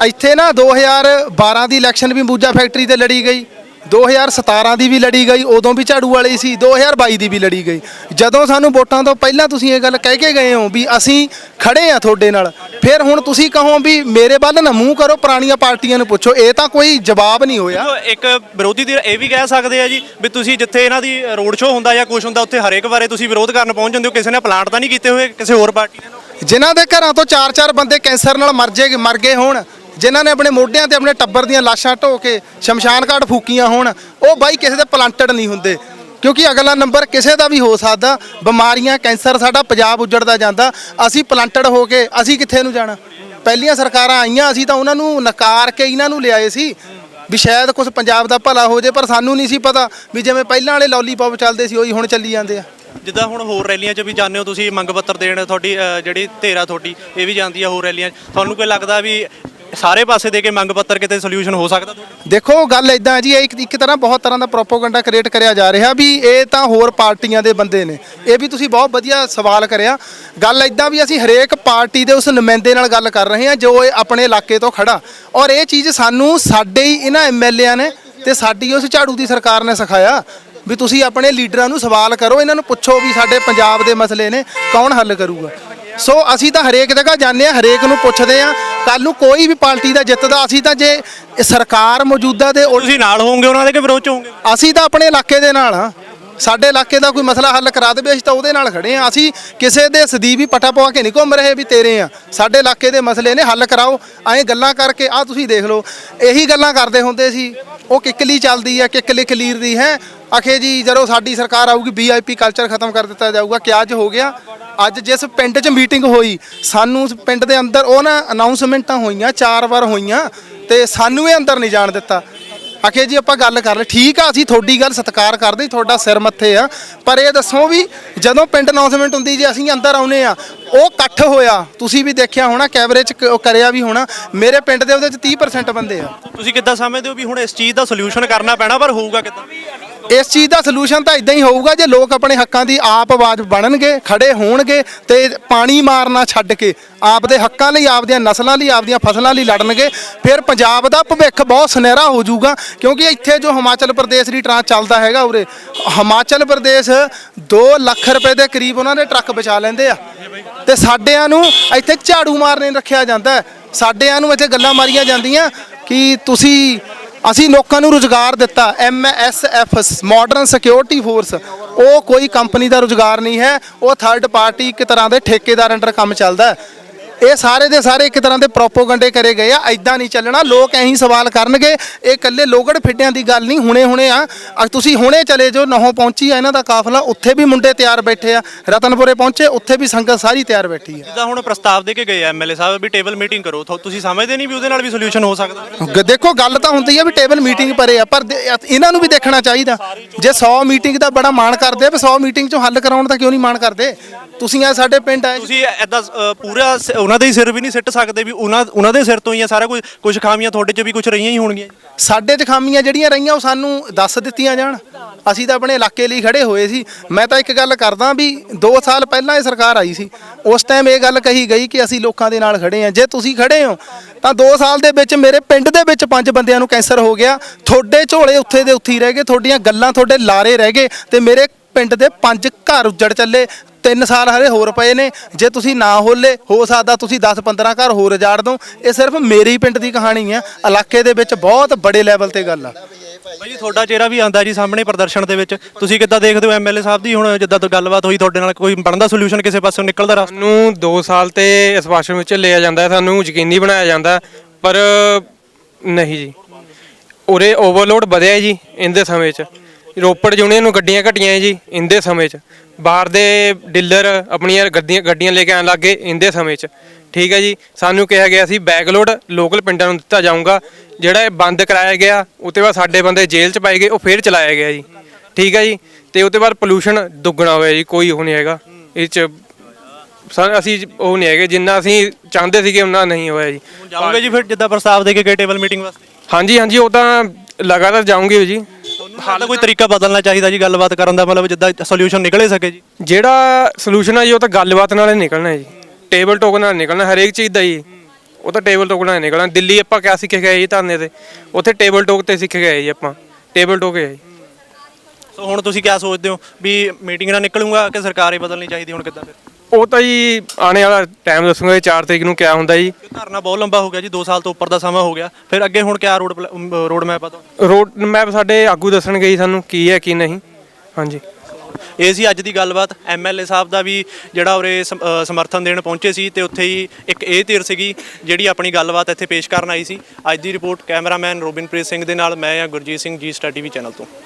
S8: ਇੱਥੇ ਨਾ 2012 ਦੀ ਇਲੈਕਸ਼ਨ ਵੀ ਅੰਬੂਜਾ ਫੈਕਟਰੀ ਤੇ ਲੜੀ ਗਈ। 2017 ਦੀ ਵੀ ਲੜੀ ਗਈ ਉਦੋਂ ਵੀ ਝਾੜੂ ਵਾਲੀ ਸੀ 2022 ਦੀ ਵੀ ਲੜੀ ਗਈ। ਜਦੋਂ ਸਾਨੂੰ ਵੋਟਾਂ ਤੋਂ ਪਹਿਲਾਂ ਤੁਸੀਂ ਇਹ ਗੱਲ ਕਹਿ ਕੇ ਗਏ ਹੋ ਵੀ ਅਸੀਂ ਖੜੇ ਆ ਤੁਹਾਡੇ ਨਾਲ ਫਿਰ ਹੁਣ ਤੁਸੀਂ ਕਹੋ ਵੀ ਮੇਰੇ ਵੱਲ ਨਾ ਮੂੰਹ ਕਰੋ ਪੁਰਾਣੀਆਂ ਪਾਰਟੀਆਂ ਨੂੰ ਪੁੱਛੋ ਇਹ ਤਾਂ ਕੋਈ ਜਵਾਬ ਨਹੀਂ ਹੋਇਆ।
S1: ਇੱਕ ਵਿਰੋਧੀ ਧਿਰ ਇਹ ਵੀ ਕਹਿ ਸਕਦੇ ਆ ਜੀ ਵੀ ਤੁਸੀਂ ਜਿੱਥੇ ਇਹਨਾਂ ਦੀ ਰੋਡ ਸ਼ੋਅ ਹੁੰਦਾ ਜਾਂ ਕੁਝ ਹੁੰਦਾ ਉੱਥੇ ਹਰੇਕ ਬਾਰੇ ਤੁਸੀਂ ਵਿਰੋਧ ਕਰਨ ਪਹੁੰਚ ਜਾਂਦੇ ਹੋ ਕਿਸੇ ਨੇ ਪਲਾਂਟ ਤਾਂ ਨਹੀਂ ਕੀਤੇ ਹੋਏ ਕਿਸੇ ਹੋਰ ਪਾਰਟੀ ਨੇ
S8: ਜਿਨ੍ਹਾਂ ਦੇ ਘਰਾਂ ਤੋਂ ਚਾਰ ਚਾਰ ਬੰਦੇ ਕੈਂਸਰ ਨਾਲ ਮਰ ਜੇ ਮਰ ਗਏ ਹੋਣ ਜਿਨ੍ਹਾਂ ਨੇ ਆਪਣੇ ਮੋਢਿਆਂ ਤੇ ਆਪਣੇ ਟੱਬਰ ਦੀਆਂ ਲਾਸ਼ਾਂ ਢੋ ਕੇ ਸ਼ਮਸ਼ਾਨ ਘਾਟ ਫੂਕੀਆਂ ਹੋਣ, ਉਹ ਬਾਈ ਕਿਸੇ ਦੇ ਪਲਾਂਟਡ ਨਹੀਂ ਹੁੰਦੇ। ਕਿਉਂਕਿ ਅਗਲਾ ਨੰਬਰ ਕਿਸੇ ਦਾ ਵੀ ਹੋ ਸਕਦਾ, ਬਿਮਾਰੀਆਂ, ਕੈਂਸਰ ਸਾਡਾ ਪੰਜਾਬ ਉੱਜੜਦਾ ਜਾਂਦਾ, ਅਸੀਂ ਪਲਾਂਟਡ ਹੋ ਕੇ ਅਸੀਂ ਕਿੱਥੇ ਨੂੰ ਜਾਣਾ? ਪਹਿਲੀਆਂ ਸਰਕਾਰਾਂ ਆਈਆਂ, ਅਸੀਂ ਤਾਂ ਉਹਨਾਂ ਨੂੰ ਨਕਾਰ ਕੇ ਇਹਨਾਂ ਨੂੰ ਲਿਆਏ ਸੀ। ਵੀ ਸ਼ਾਇਦ ਕੁਝ ਪੰਜਾਬ ਦਾ ਭਲਾ ਹੋ ਜੇ, ਪਰ ਸਾਨੂੰ ਨਹੀਂ ਸੀ ਪਤਾ ਵੀ ਜਿਵੇਂ ਪਹਿਲਾਂ ਵਾਲੇ ਲੋਲੀਪੌਪ ਚੱਲਦੇ ਸੀ, ਉਹੀ ਹੁਣ ਚੱਲੀ ਜਾਂਦੇ ਆ।
S1: ਜਿੱਦਾਂ ਹੁਣ ਹੋਰ ਰੈਲੀਆਂ 'ਚ ਵੀ ਜਾਂਦੇ ਹੋ ਤੁਸੀਂ, ਮੰਗ ਪੱਤਰ ਦੇਣ ਤੁਹਾਡੀ ਜਿਹੜੀ ਧੇਰਾ ਤੁਹਾਡੀ, ਇਹ ਵੀ ਜਾਂਦੀ ਆ ਹੋਰ ਰੈਲੀਆਂ 'ਚ। ਤੁਹਾਨੂੰ ਕੋਈ ਲੱਗਦਾ ਵੀ ਸਾਰੇ ਪਾਸੇ ਦੇ ਕੇ ਮੰਗ ਪੱਤਰ ਕਿਤੇ ਸੋਲੂਸ਼ਨ ਹੋ ਸਕਦਾ ਤੁਹਾਡਾ?
S8: ਦੇਖੋ, ਗੱਲ ਇਦਾਂ ਜੀ, ਇਹ ਇੱਕ ਇੱਕ ਤਰ੍ਹਾਂ ਬਹੁਤ ਤਰ੍ਹਾਂ ਦਾ ਪ੍ਰੋਪਾਗੈਂਡਾ ਕ੍ਰੀਏਟ ਕਰਿਆ ਜਾ ਰਿਹਾ ਵੀ ਇਹ ਤਾਂ ਹੋਰ ਪਾਰਟੀਆਂ ਦੇ ਬੰਦੇ ਨੇ। ਇਹ ਵੀ ਤੁਸੀਂ ਬਹੁਤ ਵਧੀਆ ਸਵਾਲ ਕਰਿਆ। ਗੱਲ ਇਦਾਂ ਵੀ ਅਸੀਂ ਹਰੇਕ ਪਾਰਟੀ ਦੇ ਉਸ ਨੁਮਾਇੰਦੇ ਨਾਲ ਗੱਲ ਕਰ ਰਹੇ ਹਾਂ, ਜੋ ਇਹ ਆਪਣੇ ਇਲਾਕੇ ਤੋਂ ਖੜਾ। ਔਰ ਇਹ ਚੀਜ਼ ਸਾਨੂੰ ਸਾਡੇ ਹੀ ਇਹਨਾਂ ਐਮਐਲਏਆਂ ਨੇ ਤੇ ਸਾਡੀ ਉਸ ਝਾੜੂ ਦੀ ਸਰਕਾਰ ਨੇ ਸਿਖਾਇਆ ਵੀ ਤੁਸੀਂ ਆਪਣੇ ਲੀਡਰਾਂ ਨੂੰ ਸਵਾਲ ਕਰੋ, ਇਹਨਾਂ ਨੂੰ ਪੁੱਛੋ ਵੀ ਸਾਡੇ ਪੰਜਾਬ ਦੇ ਮਸਲੇ ਨੇ, ਕੌਣ ਹੱਲ ਕਰੂਗਾ। ਸੋ ਅਸੀਂ ਤਾਂ ਹਰੇਕ ਜਗ੍ਹਾ ਜਾਂਦੇ ਆ ਹਰੇਕ ਨੂੰ ਪੁੱਛਦੇ ਆ ਕੱਲ ਨੂੰ ਕੋਈ ਵੀ ਪਾਰਟੀ ਦਾ ਜਿੱਤਦਾ ਅਸੀਂ ਤਾਂ ਜੇ ਸਰਕਾਰ ਮੌਜੂਦਾ ਦੇ ਉਲਟ-
S1: ਤੁਸੀਂ ਨਾਲ ਹੋਵੋਗੇ ਉਹਨਾਂ ਦੇ ਕਿ ਵਿਰੋਧ 'ਚ ਹੋਵੋਗੇ?
S8: ਅਸੀਂ ਤਾਂ ਆਪਣੇ ਇਲਾਕੇ ਦੇ ਨਾਲ ਆ ਸਾਡੇ ਇਲਾਕੇ ਦਾ ਕੋਈ ਮਸਲਾ ਹੱਲ ਕਰਾ ਦੇਵੇ, ਅਸੀਂ ਤਾਂ ਉਹਦੇ ਨਾਲ ਖੜੇ ਆ ਅਸੀਂ ਕਿਸੇ ਦੇ ਸਦੀਵੀ ਪਟਾ ਪਵਾ ਕੇ ਨਹੀਂ ਘੁੰਮ ਰਹੇ ਵੀ ਤੇਰੇ ਆ ਸਾਡੇ ਇਲਾਕੇ ਦੇ ਮਸਲੇ ਨੇ ਹੱਲ ਕਰਾਓ। ਐਂ ਗੱਲਾਂ ਕਰਕੇ ਆ ਤੁਸੀਂ ਦੇਖ ਲਓ। ਇਹੀ ਗੱਲਾਂ ਕਰਦੇ ਹੁੰਦੇ ਸੀ। ਉਹ ਕਿੱਕਲੀ ਚੱਲਦੀ ਹੈ, ਕਿੱਕਲੀ ਖਲੀਰ ਦੀ ਹੈ। ਆਖੇ ਜੀ, ਜਦੋਂ ਸਾਡੀ ਸਰਕਾਰ ਆਊਗੀ ਵੀਆਈਪੀ ਕਲਚਰ ਖਤਮ ਕਰ ਦਿੱਤਾ ਜਾਊਗਾ ਕਿ ਅੱਜ ਹੋ ਗਿਆ? ਅੱਜ ਜਿਸ ਪਿੰਡ 'ਚ ਮੀਟਿੰਗ ਹੋਈ, ਸਾਨੂੰ ਪਿੰਡ ਦੇ ਅੰਦਰ ਉਹ ਨਾ ਅਨਾਉਂਸਮੈਂਟਾਂ ਹੋਈਆਂ, ਚਾਰ ਵਾਰ ਹੋਈਆਂ ਤੇ ਸਾਨੂੰ ਇਹ ਅੰਦਰ ਨਹੀਂ ਜਾਣ ਦਿੱਤਾ। ਆਖੇ ਜੀ ਆਪਾਂ ਗੱਲ ਕਰ ਲੈ ਠੀਕ ਆ, ਅਸੀਂ ਤੁਹਾਡੀ ਗੱਲ ਸਤਿਕਾਰ ਕਰਦੇ ਤੁਹਾਡਾ ਸਿਰ ਮੱਥੇ ਆ। ਪਰ ਇਹ ਦੱਸੋ ਵੀ ਜਦੋਂ ਪਿੰਡ ਅਨਾਉਂਸਮੈਂਟ ਹੁੰਦੀ, ਜੀ ਅਸੀਂ ਅੰਦਰ ਆਉਨੇ ਆ ਉਹ ਇਕੱਠ ਹੋਇਆ। ਤੁਸੀਂ ਵੀ ਦੇਖਿਆ ਹੋਣਾ, ਕੈਮਰੇ ਕਰਿਆ ਵੀ ਹੋਣਾ। ਮੇਰੇ ਪਿੰਡ ਦੇ ਉਹਦੇ 'ਚ 30% ਬੰਦੇ ਆ।
S1: ਤੁਸੀਂ ਕਿੱਦਾਂ ਸਮਝਦੇ ਹੋ ਵੀ ਹੁਣ ਇਸ ਚੀਜ਼ ਦਾ ਸੋਲੂਸ਼ਨ ਕਰਨਾ ਪੈਣਾ, ਪਰ ਹੋਊਗਾ ਕਿੱਦਾਂ?
S8: ਇਸ ਚੀਜ਼ ਦਾ ਸੋਲੂਸ਼ਨ ਤਾਂ ਇਦਾਂ ਹੀ ਹੋਊਗਾ ਜੇ ਲੋਕ ਆਪਣੇ ਹੱਕਾਂ ਦੀ ਆਪ ਆਵਾਜ਼ ਬਣਨਗੇ, ਖੜੇ ਹੋਣਗੇ ਤੇ ਪਾਣੀ ਮਾਰਨਾ ਛੱਡ ਕੇ ਆਪਦੇ ਹੱਕਾਂ ਲਈ, ਆਪਦੀਆਂ ਨਸਲਾਂ ਲਈ, ਆਪਦੀਆਂ ਫਸਲਾਂ ਲਈ ਲੜਨਗੇ, ਫਿਰ ਪੰਜਾਬ ਦਾ ਭਵਿੱਖ ਬਹੁਤ ਸੁਨਹਿਰਾ ਹੋ ਜਾਊਗਾ। ਕਿਉਂਕਿ ਇੱਥੇ ਜੋ ਹਿਮਾਚਲ ਪ੍ਰਦੇਸ਼ ਦੀ ਟਰਾਂ ਚੱਲਦਾ ਹੈਗਾ ਉਰੇ, ਹਿਮਾਚਲ ਪ੍ਰਦੇਸ਼ 2 ਲੱਖ ਰੁਪਏ ਦੇ ਕਰੀਬ ਉਹਨਾਂ ਦੇ ਟਰੱਕ ਬਚਾ ਲੈਂਦੇ ਆ। ਤੇ ਸਾਡਿਆਂ ਨੂੰ ਇੱਥੇ ਝਾੜੂ ਮਾਰਨੇ ਰੱਖਿਆ ਜਾਂਦਾ ਸਾਡਿਆਂ ਨੂੰ ਇੱਥੇ ਗੱਲਾਂ ਮਾਰੀਆਂ ਜਾਂਦੀਆਂ ਕਿ ਤੁਸੀਂ ਅਸੀਂ ਲੋਕਾਂ ਨੂੰ ਰੁਜ਼ਗਾਰ ਦਿੱਤਾ ਐਮਐਸਐਫ ਮਾਡਰਨ ਸਿਕਿਉਰਿਟੀ ਫੋਰਸ ਉਹ ਕੋਈ ਕੰਪਨੀ ਦਾ ਰੁਜ਼ਗਾਰ ਨਹੀਂ ਹੈ, ਉਹ ਥਰਡ ਪਾਰਟੀ ਇੱਕ ਤਰ੍ਹਾਂ ਦੇ ਠੇਕੇਦਾਰ ਅੰਡਰ ਕੰਮ ਚੱਲਦਾ ਇਹ ਸਾਰੇ ਦੇ ਸਾਰੇ ਇੱਕ ਤਰ੍ਹਾਂ ਦੇ ਪ੍ਰੋਪੋਗੰਡੇ ਕਰੇ ਗਏ ਆ ਐਦਾਂ ਨਹੀਂ ਚੱਲਣਾ ਲੋਕ ਐਂ ਹੀ ਸਵਾਲ ਕਰਨਗੇ ਇਹ ਇਕੱਲੇ ਲੋਗੜ ਫਿੱਟਿਆਂ ਦੀ ਗੱਲ ਨਹੀਂ ਹੁਣੇ ਹੁਣੇ ਆ। ਅ ਤੁਸੀਂ ਹੁਣੇ ਚਲੇ ਜਾਓ ਨਹੋਂ ਪਹੁੰਚੀ ਆ ਇਹਨਾਂ ਦਾ ਕਾਫਲਾ ਉੱਥੇ ਵੀ ਮੁੰਡੇ ਤਿਆਰ ਬੈਠੇ ਆ ਰਤਨਪੁਰੇ ਪਹੁੰਚੇ ਉੱਥੇ ਵੀ ਸੰਗਤ ਸਾਰੀ ਤਿਆਰ ਬੈਠੀ ਆ।
S1: ਜਿੱਦਾਂ ਹੁਣ ਪ੍ਰਸਤਾਵ ਦੇ ਕੇ ਗਏ ਐਮਐਲਏ ਸਾਹਿਬ ਵੀ ਟੇਬਲ ਮੀਟਿੰਗ ਕਰੋ ਤੁਸੀਂ ਸਮਝਦੇ ਨਹੀਂ ਵੀ ਉਹਦੇ ਨਾਲ ਵੀ ਸੋਲੂਸ਼ਨ ਹੋ ਸਕਦਾ?
S8: ਦੇਖੋ ਗੱਲ ਤਾਂ ਹੁੰਦੀ ਆ ਵੀ ਟੇਬਲ ਮੀਟਿੰਗ ਪਰੇ ਆ ਪਰ ਇਹਨਾਂ ਨੂੰ ਵੀ ਦੇਖਣਾ ਚਾਹੀਦਾ। ਜੇ 100 ਮੀਟਿੰਗ ਦਾ ਬੜਾ ਮਾਣ ਕਰਦੇ ਆ ਵੀ 100 ਮੀਟਿੰਗ ਚੋਂ ਹੱਲ ਕਰਾਉਣ ਦਾ ਕਿਉਂ ਨਹੀਂ ਮਾਣ ਕਰਦੇ? ਤੁਸੀਂ ਆ ਸਾਡੇ ਪਿੰਡ ਆਏ
S1: ਤੁਸੀਂ ਐਦਾਂ ਪੂਰਾ ਉਹਨਾਂ ਦੇ ਹੀ ਸਿਰ ਵੀ ਨਹੀਂ ਸਿੱਟ ਸਕਦੇ ਵੀ ਉਹਨਾਂ ਉਹਨਾਂ ਦੇ ਸਿਰ ਤੋਂ ਹੀ ਆ ਸਾਰਾ ਕੁਝ। ਕੁਝ ਖਾਮੀਆਂ ਤੁਹਾਡੇ 'ਚ ਵੀ ਕੁਝ ਰਹੀਆਂ ਹੀ ਹੋਣਗੀਆਂ
S8: ਸਾਡੇ ਚ ਖਾਮੀਆਂ ਜਿਹੜੀਆਂ ਰਹੀਆਂ ਉਹ ਸਾਨੂੰ ਦੱਸ ਦਿੱਤੀਆਂ ਜਾਣ। ਅਸੀਂ ਤਾਂ ਆਪਣੇ ਇਲਾਕੇ ਲਈ ਖੜੇ ਹੋਏ ਸੀ। ਮੈਂ ਤਾਂ ਇੱਕ ਗੱਲ ਕਰਦਾ ਵੀ 2 ਸਾਲ ਪਹਿਲਾਂ ਇਹ ਸਰਕਾਰ ਆਈ ਸੀ। ਉਸ ਟਾਈਮ ਇਹ ਗੱਲ ਕਹੀ ਗਈ ਕਿ ਅਸੀਂ ਲੋਕਾਂ ਦੇ ਨਾਲ ਖੜੇ ਹਾਂ। ਜੇ ਤੁਸੀਂ ਖੜੇ ਹੋ, ਤਾਂ 2 ਸਾਲ ਦੇ ਵਿੱਚ ਮੇਰੇ ਪਿੰਡ ਦੇ ਵਿੱਚ ਪੰਜ ਬੰਦਿਆਂ ਨੂੰ ਕੈਂਸਰ ਹੋ ਗਿਆ। ਤੁਹਾਡੇ ਝੋਲੇ ਉੱਥੇ ਦੇ ਉੱਥੇ ਹੀ ਰਹਿ ਗਏ। ਤੁਹਾਡੀਆਂ ਗੱਲਾਂ ਤੁਹਾਡੇ ਲਾਰੇ ਰਹਿ ਗਏ। ਤੇ ਮੇਰੇ ਪਿੰਡ ਦੇ ਪੰਜ ਘਰ ਉੱਜੜ ਚੱਲੇ। ਤਿੰਨ ਸਾਲ ਹਰੇ ਹੋਰ ਪਏ ਨੇ। ਜੇ ਤੁਸੀਂ ਨਾ ਹੋਲੇ ਹੋ ਸਕਦਾ ਤੁਸੀਂ 10 15 ਘਰ ਹੋਰ ਉਜਾੜ ਦੋ ਇਹ ਸਿਰਫ ਮੇਰੇ ਹੀ ਪਿੰਡ ਦੀ ਕਹਾਣੀ ਹੈ ਇਲਾਕੇ ਦੇ ਵਿੱਚ ਬਹੁਤ ਬੜੇ ਲੈਵਲ ਤੇ ਗੱਲ ਆ।
S1: ਭਾਈ ਜੀ ਤੁਹਾਡਾ ਚਿਹਰਾ ਵੀ ਆਂਦਾ ਜੀ ਸਾਹਮਣੇ ਪ੍ਰਦਰਸ਼ਨ ਦੇ ਵਿੱਚ। ਤੁਸੀਂ ਕਿੱਦਾਂ ਦੇਖਦੇ ਹੋ ਐਮਐਲਏ ਸਾਹਿਬ ਦੀ? ਹੁਣ ਜਿੱਦਾਂ ਤੋਂ ਗੱਲਬਾਤ ਹੋਈ ਤੁਹਾਡੇ ਨਾਲ ਕੋਈ ਬਣਦਾ ਸੋਲੂਸ਼ਨ ਕਿਸੇ ਪਾਸੋਂ ਨਿਕਲਦਾ ਰਸਤਾ?
S7: ਸਾਨੂੰ 2 ਸਾਲ ਤੇ ਇਸ ਭਾਸ਼ਣ ਵਿੱਚ ਲਿਆ ਜਾਂਦਾ ਹੈ। ਸਾਨੂੰ ਯਕੀਨੀ ਬਣਾਇਆ ਜਾਂਦਾ ਪਰ ਨਹੀਂ ਜੀ। ਉਰੇ ਓਵਰਲੋਡ ਵਧਿਆ ਹੈ ਜੀ ਇਹਦੇ ਸਮੇਂ 'ਚ। ਰੋਪੜ ਯੂਨੀਅਨ ਨੂੰ ਗੱਡੀਆਂ ਘਟੀਆਂ ਹੈ ਜੀ ਇਹਦੇ ਸਮੇਂ 'ਚ। ਬਾਹਰ ਦੇ ਡੀਲਰ ਆਪਣੀਆਂ ਗੱਡੀਆਂ ਗੱਡੀਆਂ ਲੈ ਕੇ ਆਉਣ ਲੱਗੇ ਇਹਦੇ ਸਮੇਂ 'ਚ। ਠੀਕ ਹੈ ਜੀ? ਸਾਨੂੰ ਕਿਹਾ ਗਿਆ ਸੀ ਬੈਕਲੋਡ ਲੋਕਲ ਪਿੰਡਾਂ ਨੂੰ ਦਿੱਤਾ ਜਾਊਗਾ। ਜਿਹੜਾ ਇਹ ਬੰਦ ਕਰਾਇਆ ਗਿਆ ਉਤੇ ਬਾਅਦ ਸਾਡੇ ਬੰਦੇ ਜੇਲ੍ਹ 'ਚ ਪਾਏ ਗਏ ਉਹ ਫੇਰ ਚਲਾਇਆ ਗਿਆ ਜੀ। ਠੀਕ ਹੈ ਜੀ? ਤੇ ਉਤੇ ਬਾਅਦ ਪੋਲੂਸ਼ਨ ਦੁੱਗਣਾ ਹੋਇਆ ਜੀ ਕੋਈ ਉਹ ਨਹੀਂ ਹੈਗਾ। ਇਹ 'ਚ ਅਸੀਂ ਉਹ ਨਹੀਂ ਹੈਗੇ ਜਿੰਨਾ ਅਸੀਂ ਚਾਹੁੰਦੇ ਸੀਗੇ ਉਹਨਾਂ ਨਹੀਂ ਹੋਇਆ ਜੀ।
S1: ਜਾਓਗੇ ਜੀ ਫਿਰ ਜਿੱਦਾਂ ਪ੍ਰਸਤਾਵ ਦੇ ਕੇ ਗਏ ਟੇਬਲ ਮੀਟਿੰਗ ਵਾਸਤੇ?
S7: ਹਾਂਜੀ ਹਾਂਜੀ ਉਹ ਤਾਂ ਲਗਾਤਾਰ ਜਾਊਂਗੇ ਜੀ।
S1: ਹਾਲ ਕੋਈ ਤਰੀਕਾ ਬਦਲਣਾ ਚਾਹੀਦਾ ਜੀ ਗੱਲਬਾਤ ਕਰਨ ਦਾ ਮਤਲਬ ਜਿੱਦਾਂ ਸੋਲੂਸ਼ਨ ਨਿਕਲੇ ਸਕੇ ਜੀ।
S7: ਜਿਹੜਾ ਸੋਲੂਸ਼ਨ ਹੈ ਜੀ ਉਹ ਤਾਂ ਗੱਲਬਾਤ ਨਾਲ ਹੀ ਨਿਕਲਣਾ ਹੈ ਜੀ। ਟੇਬਲ ਟੋਕ ਨਾਲ ਨਿਕਲਣਾ ਹਰੇਕ ਚੀਜ਼ ਦਾ ਜੀ। ਉਹ ਤਾਂ ਟੇਬਲ ਟੋਕ ਨਾਲ ਨਿਕਲਣਾ। ਦਿੱਲੀ ਆਪਾਂ ਕਿਆ ਸਿੱਖ ਗਏ ਜੀ ਧਰਨੇ ਤੇ? ਉੱਥੇ ਟੇਬਲ ਟੋਕ ਤੇ ਸਿੱਖ ਗਏ ਜੀ ਆਪਾਂ। ਟੇਬਲ ਟੋਕ ਹੈ ਜੀ।
S1: ਸੋ ਹੁਣ ਤੁਸੀਂ ਕੀ ਸੋਚਦੇ ਹੋ? ਵੀ ਮੀਟਿੰਗ ਨਾਲ ਨਿਕਲੂਗਾ ਕਿ ਸਰਕਾਰ ਹੀ ਬਦਲਣੀ ਚਾਹੀਦੀ ਹੁਣ ਕਿੱਦਾਂ ਫਿਰ?
S7: ਉਹ ਤਾਂ ਜੀ ਆਉਣੇ ਵਾਲਾ ਟਾਈਮ ਦੱਸੂਗਾ 4 ਤਰੀਕ ਨੂੰ ਕਿਆ ਹੁੰਦਾ ਜੀ।
S1: ਧਰਨਾ ਬਹੁਤ ਲੰਬਾ ਹੋ ਗਿਆ ਜੀ 2 ਸਾਲ ਤੋਂ ਉੱਪਰ ਦਾ ਸਮਾਂ ਹੋ ਗਿਆ। ਫਿਰ ਅੱਗੇ ਹੁਣ ਕਿਆ ਰੋਡ ਰੋਡ ਮੈਪ ਆ ਤੁਹਾਡਾ?
S7: ਰੋਡ ਮੈਪ ਸਾਡੇ ਆਗੂ ਦੱਸਣਗੇ ਜੀ ਸਾਨੂੰ ਕੀ ਹੈ ਕੀ ਨਹੀਂ। ਹਾਂਜੀ।
S1: ਇਹ ਸੀ ਅੱਜ ਦੀ ਗੱਲਬਾਤ। ਐਮਐਲਏ ਸਾਹਿਬ ਦਾ ਵੀ ਜਿਹੜਾ ਉਰੇ ਸਮ- ਅ, ਸਮਰਥਨ ਦੇਣ ਪਹੁੰਚੇ ਸੀ ਤੇ ਉੱਥੇ ਹੀ ਇੱਕ ਇਹ ਧਿਰ ਸੀਗੀ ਜਿਹੜੀ ਆਪਣੀ ਗੱਲਬਾਤ ਇੱਥੇ ਪੇਸ਼ ਕਰਨ ਆਈ ਸੀ। ਅੱਜ ਦੀ ਰਿਪੋਰਟ ਕੈਮਰਾਮੈਨ ਰੋਬਿਨਪ੍ਰੀਤ ਸਿੰਘ ਦੇ ਨਾਲ ਮੈਂ ਆ ਗੁਰਜੀਤ ਸਿੰਘ ਜੀ ਸਟਾ ਟੀਵੀ ਚੈਨਲ ਤੋਂ।